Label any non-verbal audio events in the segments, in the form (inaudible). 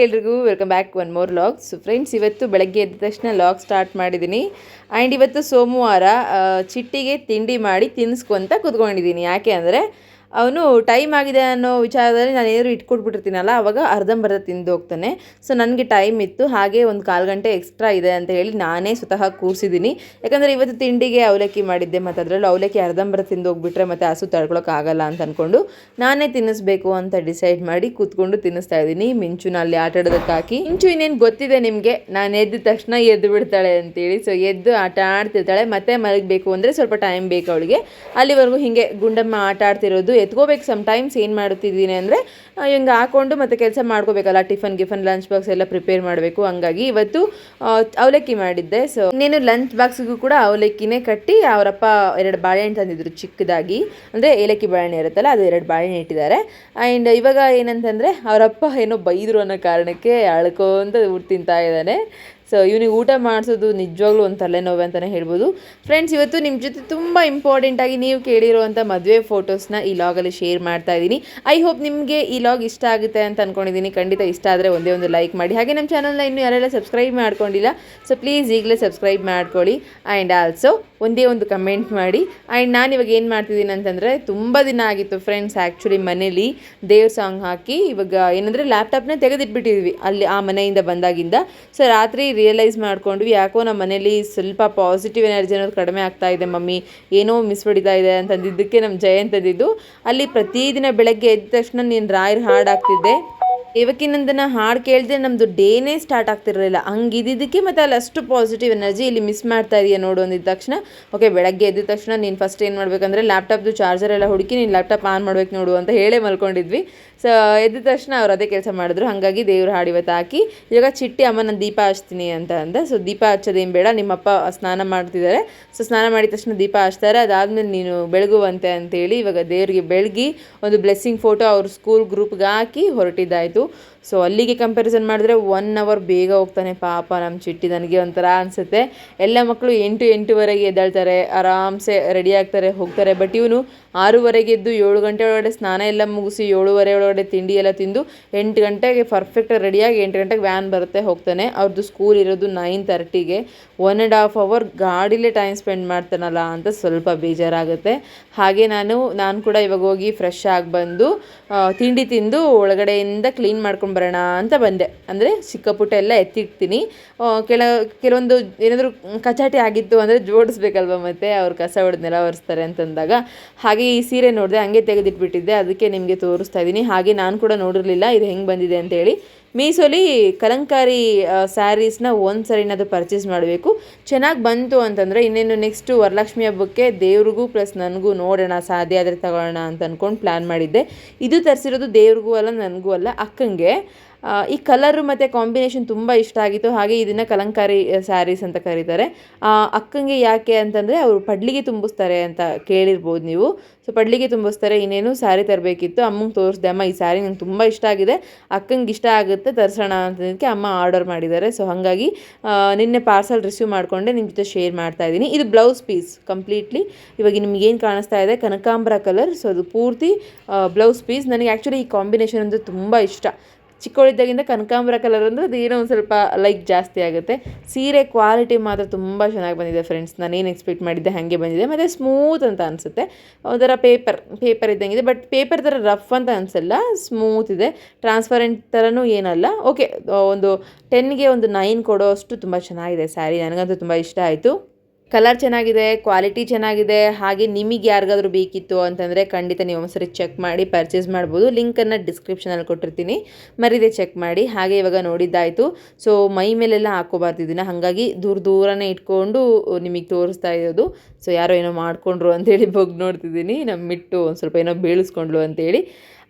ಎಲ್ರಿಗೂ welcome back one more vlog so friends ಇವತ್ತು ಬೆಳಗ್ಗೆ ಎದ್ದ ತಕ್ಷಣ ಲಾಗ್ ಸ್ಟಾರ್ಟ್ ಮಾಡಿದ್ದೀನಿ ಆ್ಯಂಡ್ ಇವತ್ತು ಸೋಮವಾರ ಚಿಟ್ಟಿಗೆ ತಿಂಡಿ ಮಾಡಿ ತಿನ್ನಿಸ್ಕೊಂತ ಕೂತ್ಕೊಂಡಿದ್ದೀನಿ ಯಾಕೆ ಅಂದರೆ ಅವನು ಟೈಮ್ ಆಗಿದೆ ಅನ್ನೋ ವಿಚಾರದಲ್ಲಿ ನಾನು ಏನಾದ್ರು ಇಟ್ಕೊಟ್ಬಿಟ್ಟಿರ್ತೀನಲ್ಲ, ಅವಾಗ ಅರ್ಧಂಬರ್ಧ ತಿಂದು ಹೋಗ್ತಾನೆ. ಸೊ ನನಗೆ ಟೈಮ್ ಇತ್ತು, ಹಾಗೆ ಒಂದು ಕಾಲು ಗಂಟೆ ಎಕ್ಸ್ಟ್ರಾ ಇದೆ ಅಂತ ಹೇಳಿ ನಾನೇ ಸ್ವತಃ ಕೂರಿಸಿದ್ದೀನಿ. ಯಾಕಂದರೆ ಇವತ್ತು ತಿಂಡಿಗೆ ಅವಲಕ್ಕಿ ಮಾಡಿದ್ದೆ, ಮತ್ತು ಅದರಲ್ಲೂ ಅವಲಕ್ಕಿ ಅರ್ಧಂಬರ್ಧ ತಿಂದು ಹೋಗ್ಬಿಟ್ರೆ ಮತ್ತು ಹಸು ತಡ್ಕೊಳಕ್ಕಾಗಲ್ಲ ಅಂತ ಅಂದ್ಕೊಂಡು ನಾನೇ ತಿನ್ನಿಸ್ಬೇಕು ಅಂತ ಡಿಸೈಡ್ ಮಾಡಿ ಕೂತ್ಕೊಂಡು ತಿನ್ನಿಸ್ತಾ ಇದ್ದೀನಿ. ಮಿಂಚುನ ಅಲ್ಲಿ ಆಟ ಆಡೋದಕ್ಕೆ ಹಾಕಿ. ಮಿಂಚು ಇನ್ನೇನು ಗೊತ್ತಿದೆ ನಿಮಗೆ? ನಾನು ಎದ್ದ ತಕ್ಷಣ ಎದ್ದು ಬಿಡ್ತಾಳೆ ಅಂತೇಳಿ. ಸೊ ಎದ್ದು ಆಟ ಆಡ್ತಿರ್ತಾಳೆ, ಮತ್ತೆ ಮಲಗಬೇಕು ಅಂದರೆ ಸ್ವಲ್ಪ ಟೈಮ್ ಬೇಕು ಅವಳಿಗೆ. ಅಲ್ಲಿವರೆಗೂ ಹೀಗೆ ಗುಂಡಮ್ಮ ಆಟ ಆಡ್ತಿರೋದು ಎತ್ಕೋಬೇಕು ಸಮ್ ಟೈಮ್ಸ್ ಏನು ಮಾಡ್ತಿದ್ದೀನಿ ಅಂದರೆ ಹಿಂಗೆ ಹಾಕೊಂಡು ಮತ್ತೆ ಕೆಲಸ ಮಾಡ್ಕೋಬೇಕಲ್ಲ, ಟಿಫನ್, ಗಿಫನ್ ಲಂಚ್ ಬಾಕ್ಸ್ ಎಲ್ಲ ಪ್ರಿಪೇರ್ ಮಾಡಬೇಕು. ಹಂಗಾಗಿ ಇವತ್ತು ಅವಲಕ್ಕಿ ಮಾಡಿದ್ದೆ. ಸೊ ಇನ್ನೇನು ಲಂಚ್ ಬಾಕ್ಸಿಗೂ ಕೂಡ ಅವಲಕ್ಕಿನೇ ಕಟ್ಟಿ, ಅವರಪ್ಪ ಎರಡು ಬಾಳೆಹಣ್ಣು ತಂದಿದ್ರು ಚಿಕ್ಕದಾಗಿ. ಅಂದರೆ ಏಲಕ್ಕಿ ಬಾಳೆಹಣ್ಣು ಇರುತ್ತಲ್ಲ, ಅದು ಎರಡು ಬಾಳೆಹಣ್ಣು ಇಟ್ಟಿದ್ದಾರೆ. ಆ್ಯಂಡ್ ಇವಾಗ ಏನಂತಂದರೆ, ಅವರಪ್ಪ ಏನೋ ಬೈದರು ಅನ್ನೋ ಕಾರಣಕ್ಕೆ ಅಳ್ಕೊಂತ ಊಟ ತಿಂತಾ ಇದ್ದಾನೆ. ಸೊ ಇವನಿಗೆ ಊಟ ಮಾಡಿಸೋದು ನಿಜವಾಗ್ಲೂ ಒಂದು ತಲೆನೋವು ಅಂತಲೇ ಹೇಳ್ಬೋದು. ಫ್ರೆಂಡ್ಸ್ ಇವತ್ತು ನಿಮ್ಮ ಜೊತೆ ತುಂಬ ಇಂಪಾರ್ಟೆಂಟಾಗಿ ನೀವು ಕೇಳಿರುವಂಥ ಮದುವೆ ಫೋಟೋಸ್ನ ಈ ಲಾಗಲ್ಲಿ ಶೇರ್ ಮಾಡ್ತಾ ಇದ್ದೀನಿ. ಐ ಹೋಪ್ ನಿಮಗೆ ಈ ಲಾಗ್ ಇಷ್ಟ ಆಗುತ್ತೆ ಅಂತ ಅಂದ್ಕೊಂಡಿದ್ದೀನಿ ಖಂಡಿತ ಇಷ್ಟ ಆದರೆ ಒಂದೇ ಒಂದು ಲೈಕ್ ಮಾಡಿ. ಹಾಗೆ ನಮ್ಮ ಚಾನಲ್ನ ಇನ್ನೂ ಯಾರೆಲ್ಲ ಸಬ್ಸ್ಕ್ರೈಬ್ ಮಾಡ್ಕೊಂಡಿಲ್ಲ ಸೊ ಪ್ಲೀಸ್ ಈಗಲೇ ಸಬ್ಸ್ಕ್ರೈಬ್ ಮಾಡ್ಕೊಳ್ಳಿ. ಆ್ಯಂಡ್ ಆಲ್ಸೋ ಒಂದೇ ಒಂದು ಕಮೆಂಟ್ ಮಾಡಿ. ಆ್ಯಂಡ್ ನಾನು ಇವಾಗ ಏನು ಮಾಡ್ತಿದ್ದೀನಿ ಅಂತಂದರೆ, ತುಂಬ ದಿನ ಆಗಿತ್ತು ಫ್ರೆಂಡ್ಸ್ ಆ್ಯಕ್ಚುಲಿ ಮನೇಲಿ ದೇವ್ರ ಸಾಂಗ್ ಹಾಕಿ. ಇವಾಗ ಏನಂದರೆ ಲ್ಯಾಪ್ಟಾಪ್ನ ತೆಗೆದಿಟ್ಬಿಟ್ಟಿದ್ವಿ ಅಲ್ಲಿ ಆ ಮನೆಯಿಂದ ಬಂದಾಗಿಂದ. ಸೊ ರಾತ್ರಿ ರಿಯಲೈಸ್ ಮಾಡ್ಕೊಂಡ್ವಿ, ಯಾಕೋ ನಮ್ಮ ಮನೇಲಿ ಸ್ವಲ್ಪ ಪಾಸಿಟಿವ್ ಎನರ್ಜಿ ಅನ್ನೋದು ಕಡಿಮೆ ಆಗ್ತಾ ಇದೆ ಮಮ್ಮಿ. ಏನೋ ಮಿಸ್ ಹೊಡಿತಾ ಇದೆ ಅಂತಂದಿದ್ದಕ್ಕೆ ನಮ್ಮ ಜಯಂತದಿದ್ದು. ಅಲ್ಲಿ ಪ್ರತಿದಿನ ಬೆಳಗ್ಗೆ ಎದ್ದ ತಕ್ಷಣ ನೀನು ರಾಯರ್ ಹಾಡು ದೇವಕಿನಂದನ ಹಾಡು ಕೇಳಿದ್ರೆ ನಮ್ಮದು ಡೇನೇ ಸ್ಟಾರ್ಟ್ ಆಗ್ತಿರಲಿಲ್ಲ. ಹಂಗಿದ್ದಕ್ಕೆ ಮತ್ತು ಅಲ್ಲಿ ಅಷ್ಟು ಪಾಸಿಟಿವ್ ಎನರ್ಜಿ ಇಲ್ಲಿ ಮಿಸ್ ಮಾಡ್ತಾ ಇದೆಯಾ ನೋಡು ಅಂದಿದ್ದ ತಕ್ಷಣ. ಓಕೆ ಬೆಳಗ್ಗೆ ಎದ್ದ ತಕ್ಷಣ ನೀನು ಫಸ್ಟ್ ಏನು ಮಾಡಬೇಕಂದ್ರೆ ಲ್ಯಾಪ್ಟಾಪ್ದು ಚಾರ್ಜರ್ ಎಲ್ಲ ಹುಡುಕಿ ನೀನು ಲ್ಯಾಪ್ಟಾಪ್ ಆನ್ ಮಾಡ್ಬೇಕು ನೋಡು ಅಂತ ಹೇಳೇ ಮಲ್ಕೊಂಡಿದ್ವಿ. ಸೊ ಎದ್ದ ತಕ್ಷಣ ಅವ್ರು ಅದೇ ಕೆಲಸ ಮಾಡಿದ್ರು. ಹಾಗಾಗಿ ದೇವ್ರ ಹಾಡಿ ಇವತ್ತು ಹಾಕಿ, ಇವಾಗ ಚಿಟ್ಟಿ ಅಮ್ಮ ನಾನು ದೀಪ ಹಚ್ತೀನಿ ಅಂತ ಅಂದ. ಸೊ ದೀಪ ಹಚ್ಚೋದೇನು ಬೇಡ, ನಿಮ್ಮಪ್ಪ ಸ್ನಾನ ಮಾಡ್ತಿದ್ದಾರೆ. ಸೊ ಸ್ನಾನ ಮಾಡಿದ ತಕ್ಷಣ ದೀಪ ಹಚ್ತಾರೆ. ಅದಾದಮೇಲೆ ನೀನು ಬೆಳಗುವಂತೆ ಅಂತೇಳಿ ಇವಾಗ ದೇವ್ರಿಗೆ ಬೆಳಗಿ ಒಂದು ಬ್ಲೆಸ್ಸಿಂಗ್ ಫೋಟೋ ಅವ್ರ ಸ್ಕೂಲ್ ಗ್ರೂಪ್ಗೆ ಹಾಕಿ ಹೊರಟಿದ್ದಾಯಿತು. ಸೊ ಅಲ್ಲಿಗೆ ಕಂಪ್ಯಾರಿಸನ್ ಮಾಡಿದ್ರೆ ಒನ್ ಅವರ್ ಬೇಗ ಹೋಗ್ತಾನೆ ಪಾಪ ನಮ್ಮ ಚಿಟ್ಟಿ. ನನಗೆ ಒಂಥರ ಅನಿಸುತ್ತೆ. ಎಲ್ಲ ಮಕ್ಕಳು ಎಂಟು ಎಂಟುವರೆಗೆ ಎದ್ದೇಳ್ತಾರೆ, ಆರಾಮ್ಸೆ ರೆಡಿ ಆಗ್ತಾರೆ, ಹೋಗ್ತಾರೆ. ಬಟ್ ಇವನು ಆರೂವರೆಗೆ ಎದ್ದು ಏಳು ಗಂಟೆ ಒಳಗಡೆ ಸ್ನಾನ ಎಲ್ಲ ಮುಗಿಸಿ ಏಳುವರೆ ಒಳಗಡೆ ತಿಂಡಿ ಎಲ್ಲ ತಿಂದು ಎಂಟು ಗಂಟೆಗೆ ಪರ್ಫೆಕ್ಟಾಗಿ ರೆಡಿಯಾಗಿ ಎಂಟು ಗಂಟೆಗೆ ವ್ಯಾನ್ ಬರುತ್ತೆ, ಹೋಗ್ತಾನೆ. ಅವ್ರದ್ದು ಸ್ಕೂಲ್ ಇರೋದು ನೈನ್ ತರ್ಟಿಗೆ ಒನ್ ಆ್ಯಂಡ್ ಹಾಫ್ ಅವರ್ ಗಾಡಿಲೇ ಟೈಮ್ ಸ್ಪೆಂಡ್ ಮಾಡ್ತಾನಲ್ಲ ಅಂತ ಸ್ವಲ್ಪ ಬೇಜಾರಾಗುತ್ತೆ. ಹಾಗೆ ನಾನು ನಾನು ಕೂಡ ಇವಾಗ ಹೋಗಿ ಫ್ರೆಶ್ ಆಗಿ ಬಂದು ತಿಂಡಿ ತಿಂದು ಒಳಗಡೆಯಿಂದ ಕ್ಲೀನ್ ಮಾಡ್ಕೊಂಡು ಬರೋಣ ಅಂತ ಬಂದೆ. ಅಂದರೆ ಚಿಕ್ಕ ಪುಟ್ಟ ಎಲ್ಲ ಎತ್ತಿಡ್ತೀನಿ. ಕೆಲ, ಕೆಲವೊಂದು ಏನಾದರೂ ಕಚಾಟಿ ಆಗಿತ್ತು ಅಂದರೆ ಜೋಡಿಸ್ಬೇಕಲ್ವ ಮತ್ತೆ? ಅವ್ರು ಕಸ ಹೊಡೆದು ನೆಲ ಒರೆಸ್ತಾರೆ ಅಂತಂದಾಗ. ಹಾಗೆ ಈ ಸೀರೆ ನೋಡಿದೆ ಹಂಗೆ ತೆಗೆದಿಟ್ಬಿಟ್ಟಿದ್ದೆ. ಅದಕ್ಕೆ ನಿಮಗೆ ತೋರಿಸ್ತಾ ಇದ್ದೀನಿ. ಹಾಗೆ ನಾನು ಕೂಡ ನೋಡಿರಲಿಲ್ಲ. ಇದು ಹೆಂಗೆ ಬಂದಿದೆ ಅಂತೇಳಿ ಮೀಸೋಲಿ ಕಲಂಕಾರಿ ಸ್ಯಾರೀಸ್ನ ಒಂದು ಸರಿನಾದ್ರು ಪರ್ಚೇಸ್ ಮಾಡಬೇಕು. ಚೆನ್ನಾಗಿ ಬಂತು ಅಂತಂದರೆ ಇನ್ನೇನು ನೆಕ್ಸ್ಟು ವರಲಕ್ಷ್ಮಿ ಹಬ್ಬಕ್ಕೆ ದೇವ್ರಿಗೂ ಪ್ಲಸ್ ನನಗೂ ನೋಡೋಣ, ಸಾಧ್ಯ ಆದರೆ ತಗೊಳ್ಳೋಣ ಅಂತ ಅಂದ್ಕೊಂಡು ಪ್ಲ್ಯಾನ್ ಮಾಡಿದ್ದೆ. ಇದು ತರಿಸಿರೋದು ದೇವ್ರಿಗೂ ಅಲ್ಲ, ನನಗೂ ಅಲ್ಲ, ಅಕ್ಕಂಗೆ. ಈ ಕಲರು ಮತ್ತು ಕಾಂಬಿನೇಷನ್ ತುಂಬ ಇಷ್ಟ ಆಗಿತ್ತು. ಹಾಗೆ ಇದನ್ನು ಕಲಂಕಾರಿ ಸ್ಯಾರೀಸ್ ಅಂತ ಕರೀತಾರೆ. ಅಕ್ಕಂಗೆ ಯಾಕೆ ಅಂತಂದರೆ ಅವರು ಪಡ್ಲಿಗೆ ತುಂಬಿಸ್ತಾರೆ ಅಂತ ಕೇಳಿರ್ಬೋದು ನೀವು. ಸೊ ಪಡ್ಲಿಗೆ ತುಂಬಿಸ್ತಾರೆ, ಇನ್ನೇನು ಸ್ಯಾರಿ ತರಬೇಕಿತ್ತು. ಅಮ್ಮಂಗೆ ತೋರಿಸ್ದೆ, ಅಮ್ಮ, ಈ ಸ್ಯಾರಿ ನಂಗೆ ತುಂಬ ಇಷ್ಟ ಆಗಿದೆ. ಅಕ್ಕಂಗೆ ಇಷ್ಟ ಆಗುತ್ತೆ, ತರಿಸೋಣ ಅಂತದಕ್ಕೆ ಅಮ್ಮ ಆರ್ಡರ್ ಮಾಡಿದ್ದಾರೆ. ಸೊ ಹಾಗಾಗಿ ನಿನ್ನೆ ಪಾರ್ಸಲ್ ರಿಸೀವ್ ಮಾಡಿಕೊಂಡೆ ನಿಮ್ಮ ಜೊತೆ ಶೇರ್ ಮಾಡ್ತಾ ಇದ್ದೀನಿ. ಇದು ಬ್ಲೌಸ್ ಪೀಸ್ ಕಂಪ್ಲೀಟ್ಲಿ. ಇವಾಗ ನಿಮ್ಗೇನು ಕಾಣಿಸ್ತಾ ಇದೆ? ಕನಕಾಂಬರ ಕಲರ್. ಸೊ ಅದು ಪೂರ್ತಿ ಬ್ಲೌಸ್ ಪೀಸ್. ನನಗೆ ಆ್ಯಕ್ಚುಲಿ ಈ ಕಾಂಬಿನೇಷನ್ ಅಂದರೆ ತುಂಬ ಇಷ್ಟ. ಚಿಕ್ಕವಳಿದ್ದಾಗಿಂದ ಕನಕಾಂಬರ ಕಲರ್ ಅಂದರೆ ಅದು ಏನೋ ಒಂದು ಸ್ವಲ್ಪ ಲೈಕ್ ಜಾಸ್ತಿ ಆಗುತ್ತೆ. ಸೀರೆ ಕ್ವಾಲಿಟಿ ಮಾತ್ರ ತುಂಬ ಚೆನ್ನಾಗಿ ಬಂದಿದೆ ಫ್ರೆಂಡ್ಸ್ ನಾನೇನು ಎಕ್ಸ್ಪೆಕ್ಟ್ ಮಾಡಿದ್ದೆ ಹಾಗೆ ಬಂದಿದೆ. ಮತ್ತು ಸ್ಮೂತ್ ಅಂತ ಅನಿಸುತ್ತೆ. ಒಂಥರ ಪೇಪರ್ ಪೇಪರ್ ಇದ್ದಂಗಿದೆ. ಬಟ್ ಪೇಪರ್ ಥರ ರಫ್ ಅಂತ ಅನಿಸಲ್ಲ ಸ್ಮೂತ್ ಇದೆ. ಟ್ರಾನ್ಸ್ಪರೆಂಟ್ ಥರನೂ ಏನಲ್ಲ. ಓಕೆ ಒಂದು ಟೆನ್ಗೆ ಒಂದು ನೈನ್ ಕೊಡೋ ಅಷ್ಟು ತುಂಬ ಚೆನ್ನಾಗಿದೆ ಸ್ಯಾರಿ ನನಗಂತೂ ತುಂಬ ಇಷ್ಟ ಆಯಿತು. ಕಲರ್ ಚೆನ್ನಾಗಿದೆ ಕ್ವಾಲಿಟಿ ಚೆನ್ನಾಗಿದೆ, ಹಾಗೆ ನಿಮಗೆ ಯಾರಿಗಾದ್ರೂ ಬೇಕಿತ್ತು ಅಂತಂದರೆ ಖಂಡಿತ ನೀವು ಒಂದ್ಸರಿ ಚೆಕ್ ಮಾಡಿ ಪರ್ಚೇಸ್ ಮಾಡ್ಬೋದು. ಲಿಂಕನ್ನು ಡಿಸ್ಕ್ರಿಪ್ಷನಲ್ಲಿ ಕೊಟ್ಟಿರ್ತೀನಿ. ಮರಿದೆ ಚೆಕ್ ಮಾಡಿ. ಹಾಗೆ ಇವಾಗ ನೋಡಿದ್ದಾಯಿತು. ಸೊ ಮೈ ಮೇಲೆಲ್ಲ ಹಾಕೋಬಾರ್ದು ಇದನ್ನು. ಹಾಗಾಗಿ ದೂರ ದೂರನೇ ಇಟ್ಕೊಂಡು ನಿಮಗೆ ತೋರಿಸ್ತಾ ಇರೋದು. ಸೊ ಯಾರೋ ಏನೋ ಮಾಡಿಕೊಂಡ್ರು ಅಂತೇಳಿ ಬಗ್ ನೋಡ್ತಿದ್ದೀನಿ. ನಮ್ಮ ಮಿಟ್ಟು ಒಂದು ಸ್ವಲ್ಪ ಏನೋ ಬೀಳಿಸ್ಕೊಂಡ್ಳು ಅಂತೇಳಿ.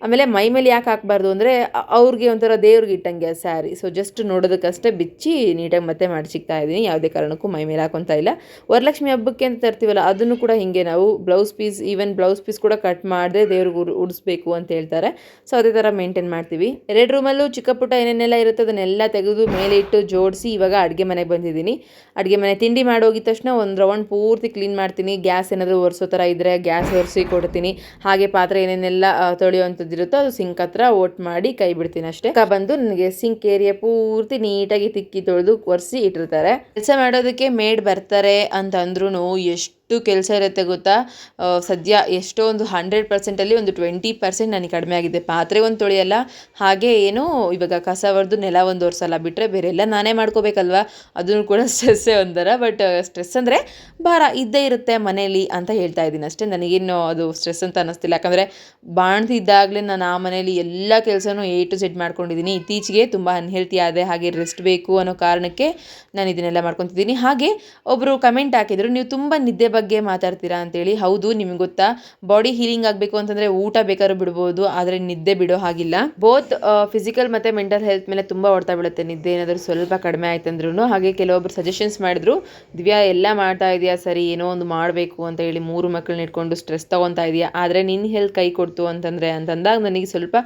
ಆಮೇಲೆ ಮೈ ಮೇಲೆ ಯಾಕೆ ಹಾಕ್ಬಾರ್ದು ಅಂದರೆ ಅವ್ರಿಗೆ ಒಂಥರ ದೇವ್ರಿಗೆ ಇಟ್ಟಂಗೆ ಸ್ಯಾರಿ ಸೊ ಜಸ್ಟ್ ನೋಡೋದಕ್ಕಷ್ಟೇ ಬಿಚ್ಚಿ ನೀಟಾಗಿ ಮತ್ತೆ ಮಾಡಿ ಸಿಗ್ತಾ ಇದ್ದೀನಿ. ಯಾವುದೇ ಕಾರಣಕ್ಕೂ ಮೈ ಮೇಲೆ ಹಾಕೊತಾ ಇಲ್ಲ. ವರಲಕ್ಷ್ಮಿ ಹಬ್ಬಕ್ಕೆ ಅಂತ ತರ್ತೀವಲ್ಲ ಅದನ್ನು ಕೂಡ ಹೀಗೆ ನಾವು blouse piece even blouse piece ಕೂಡ ಕಟ್ ಮಾಡದೆ ದೇವ್ರಿಗೆ ಉಡ್ ಉಡಿಸ್ಬೇಕು ಅಂತ ಹೇಳ್ತಾರೆ. ಸೊ ಅದೇ ಥರ ಮೇಂಟೈನ್ ಮಾಡ್ತೀವಿ. ಎರಡು ರೂಮಲ್ಲೂ ಚಿಕ್ಕ ಪುಟ್ಟ ಏನೇನೆಲ್ಲ ಇರುತ್ತೆ ಅದನ್ನೆಲ್ಲ ತೆಗೆದು ಮೇಲೆ ಇಟ್ಟು ಜೋಡಿಸಿ ಇವಾಗ ಅಡುಗೆ ಮನೆಗೆ ಬಂದಿದ್ದೀನಿ. ಅಡುಗೆ ಮನೆ ತಿಂಡಿ ಮಾಡೋಗಿದ ತಕ್ಷಣ ಒಂದು ರೌಂಡ್ ಪೂರ್ತಿ ಕ್ಲೀನ್ ಮಾಡ್ತೀನಿ. ಗ್ಯಾಸ್ ಏನಾದರೂ ಒರೆಸೋ ಥರ ಇದ್ದರೆ ಗ್ಯಾಸ್ ಒರೆಸಿ ಕೊಡ್ತೀನಿ. ಹಾಗೆ ಪಾತ್ರೆ ಏನೇನೆಲ್ಲ ಆ, ತೊಳೆಯುವಂಥದ್ದು ಇರುತ್ತೋ ಅದು ಸಿಂಕ್ ಹತ್ರ ಓಟ್ ಮಾಡಿ ಕೈ ಬಿಡ್ತೀನಿ ಅಷ್ಟೇ. ಕ ಬಂದು ನನಗೆ ಸಿಂಕ್ ಏರಿಯಾ ಪೂರ್ತಿ ನೀಟಾಗಿ ತಿಕ್ಕಿ ತೊಳೆದು ಒರೆಸಿ ಇಟ್ಟಿರ್ತಾರೆ. ಕೆಲಸ ಮಾಡೋದಕ್ಕೆ ಮೇಡ್ ಬರ್ತಾರೆ ಅಂತ ಅಂದ್ರೂ ಎಷ್ಟು ಕೆಲಸ ಇರುತ್ತೆ ಗೊತ್ತಾ? ಸದ್ಯ ಎಷ್ಟೋ ಒಂದು ಹಂಡ್ರೆಡ್ ಪರ್ಸೆಂಟಲ್ಲಿ ಒಂದು ಟ್ವೆಂಟಿ ಪರ್ಸೆಂಟ್ ನನಗೆ ಕಡಿಮೆ ಆಗಿದೆ. ಪಾತ್ರೆ ಒಂದು ತೊಳೆಯಲ್ಲ ಹಾಗೆ ಏನು ಇವಾಗ ಕಸ ಹೊಡೆದು ನೆಲ ಒಂದು ಒರೆಸಲ್ಲ. ಬಿಟ್ಟರೆ ಬೇರೆ ಎಲ್ಲ ನಾನೇ ಮಾಡ್ಕೋಬೇಕಲ್ವಾ? ಅದನ್ನು ಕೂಡ (laughs) ಸ್ಟ್ರೆಸ್ಸೇ ಒಂಥರ. ಬಟ್ ಸ್ಟ್ರೆಸ್ ಅಂದರೆ ಭಾರ, ಇದ್ದೇ ಇರುತ್ತೆ ಮನೇಲಿ ಅಂತ ಹೇಳ್ತಾ ಇದ್ದೀನಿ ಅಷ್ಟೇ. ನನಗೇನು ಅದು ಸ್ಟ್ರೆಸ್ ಅಂತ ಅನ್ನಿಸ್ತಿಲ್ಲ. ಯಾಕಂದರೆ ಬಾಣ್ತಿದ್ದಾಗಲೇ ನಾನು ಆ ಮನೇಲಿ ಎಲ್ಲ ಕೆಲಸನೂ ಎ ಟು ಸೆಟ್ ಮಾಡ್ಕೊಂಡಿದ್ದೀನಿ. ಇತ್ತೀಚೆಗೆ ತುಂಬ ಅನ್ಹೆಲ್ತಿ ಆದೆ, ಹಾಗೆ ರೆಸ್ಟ್ ಬೇಕು ಅನ್ನೋ ಕಾರಣಕ್ಕೆ ನಾನು ಇದನ್ನೆಲ್ಲ ಮಾಡ್ಕೊತಿದ್ದೀನಿ. ಹಾಗೆ ಒಬ್ಬರು ಕಮೆಂಟ್ ಹಾಕಿದರು, ನೀವು ತುಂಬ ನಿದ್ದೆ ಬಗ್ಗೆ ಮಾತಾಡ್ತೀರಾ ಅಂತೇಳಿ, ಹೌದು ನಿಮ್ಗೆ ಗೊತ್ತಾ ಬಾಡಿ ಹೀಲಿಂಗ್ ಆಗಬೇಕು ಅಂತಂದರೆ ಊಟ ಬೇಕಾದ್ರೂ ಬಿಡ್ಬೋದು, ಆದರೆ ನಿದ್ದೆ ಬಿಡೋ ಹಾಗಿಲ್ಲ. ಬೋತ್ ಫಿಸಿಕಲ್ ಮತ್ತು ಮೆಂಟಲ್ ಹೆಲ್ತ್ ಮೇಲೆ ತುಂಬ ಹೊಡ್ತಾ ಬೀಳುತ್ತೆ, ನಿದ್ದೆ ಏನಾದರೂ ಸ್ವಲ್ಪ ಕಡಿಮೆ ಆಯ್ತಂದ್ರೂ ಹಾಗೆ ಕೆಲವೊಬ್ರು ಸಜೆಷನ್ಸ್ ಮಾಡಿದ್ರು, ದಿವ್ಯಾ, ಎಲ್ಲ ಮಾಡ್ತಾ ಇದೆಯಾ, ಸರಿ, ಏನೋ ಒಂದು ಮಾಡಬೇಕು ಅಂತ ಹೇಳಿ ಮೂರು ಮಕ್ಕಳನ್ನ ಇಟ್ಕೊಂಡು ಸ್ಟ್ರೆಸ್ ತೊಗೊತಾ ಇದೆಯಾ, ಆದರೆ ನಿನ್ನ ಹೆಲ್ತ್ ಕೈ ಕೊಡ್ತು ಅಂತಂದರೆ ಅಂತಂದಾಗ ನನಗೆ ಸ್ವಲ್ಪ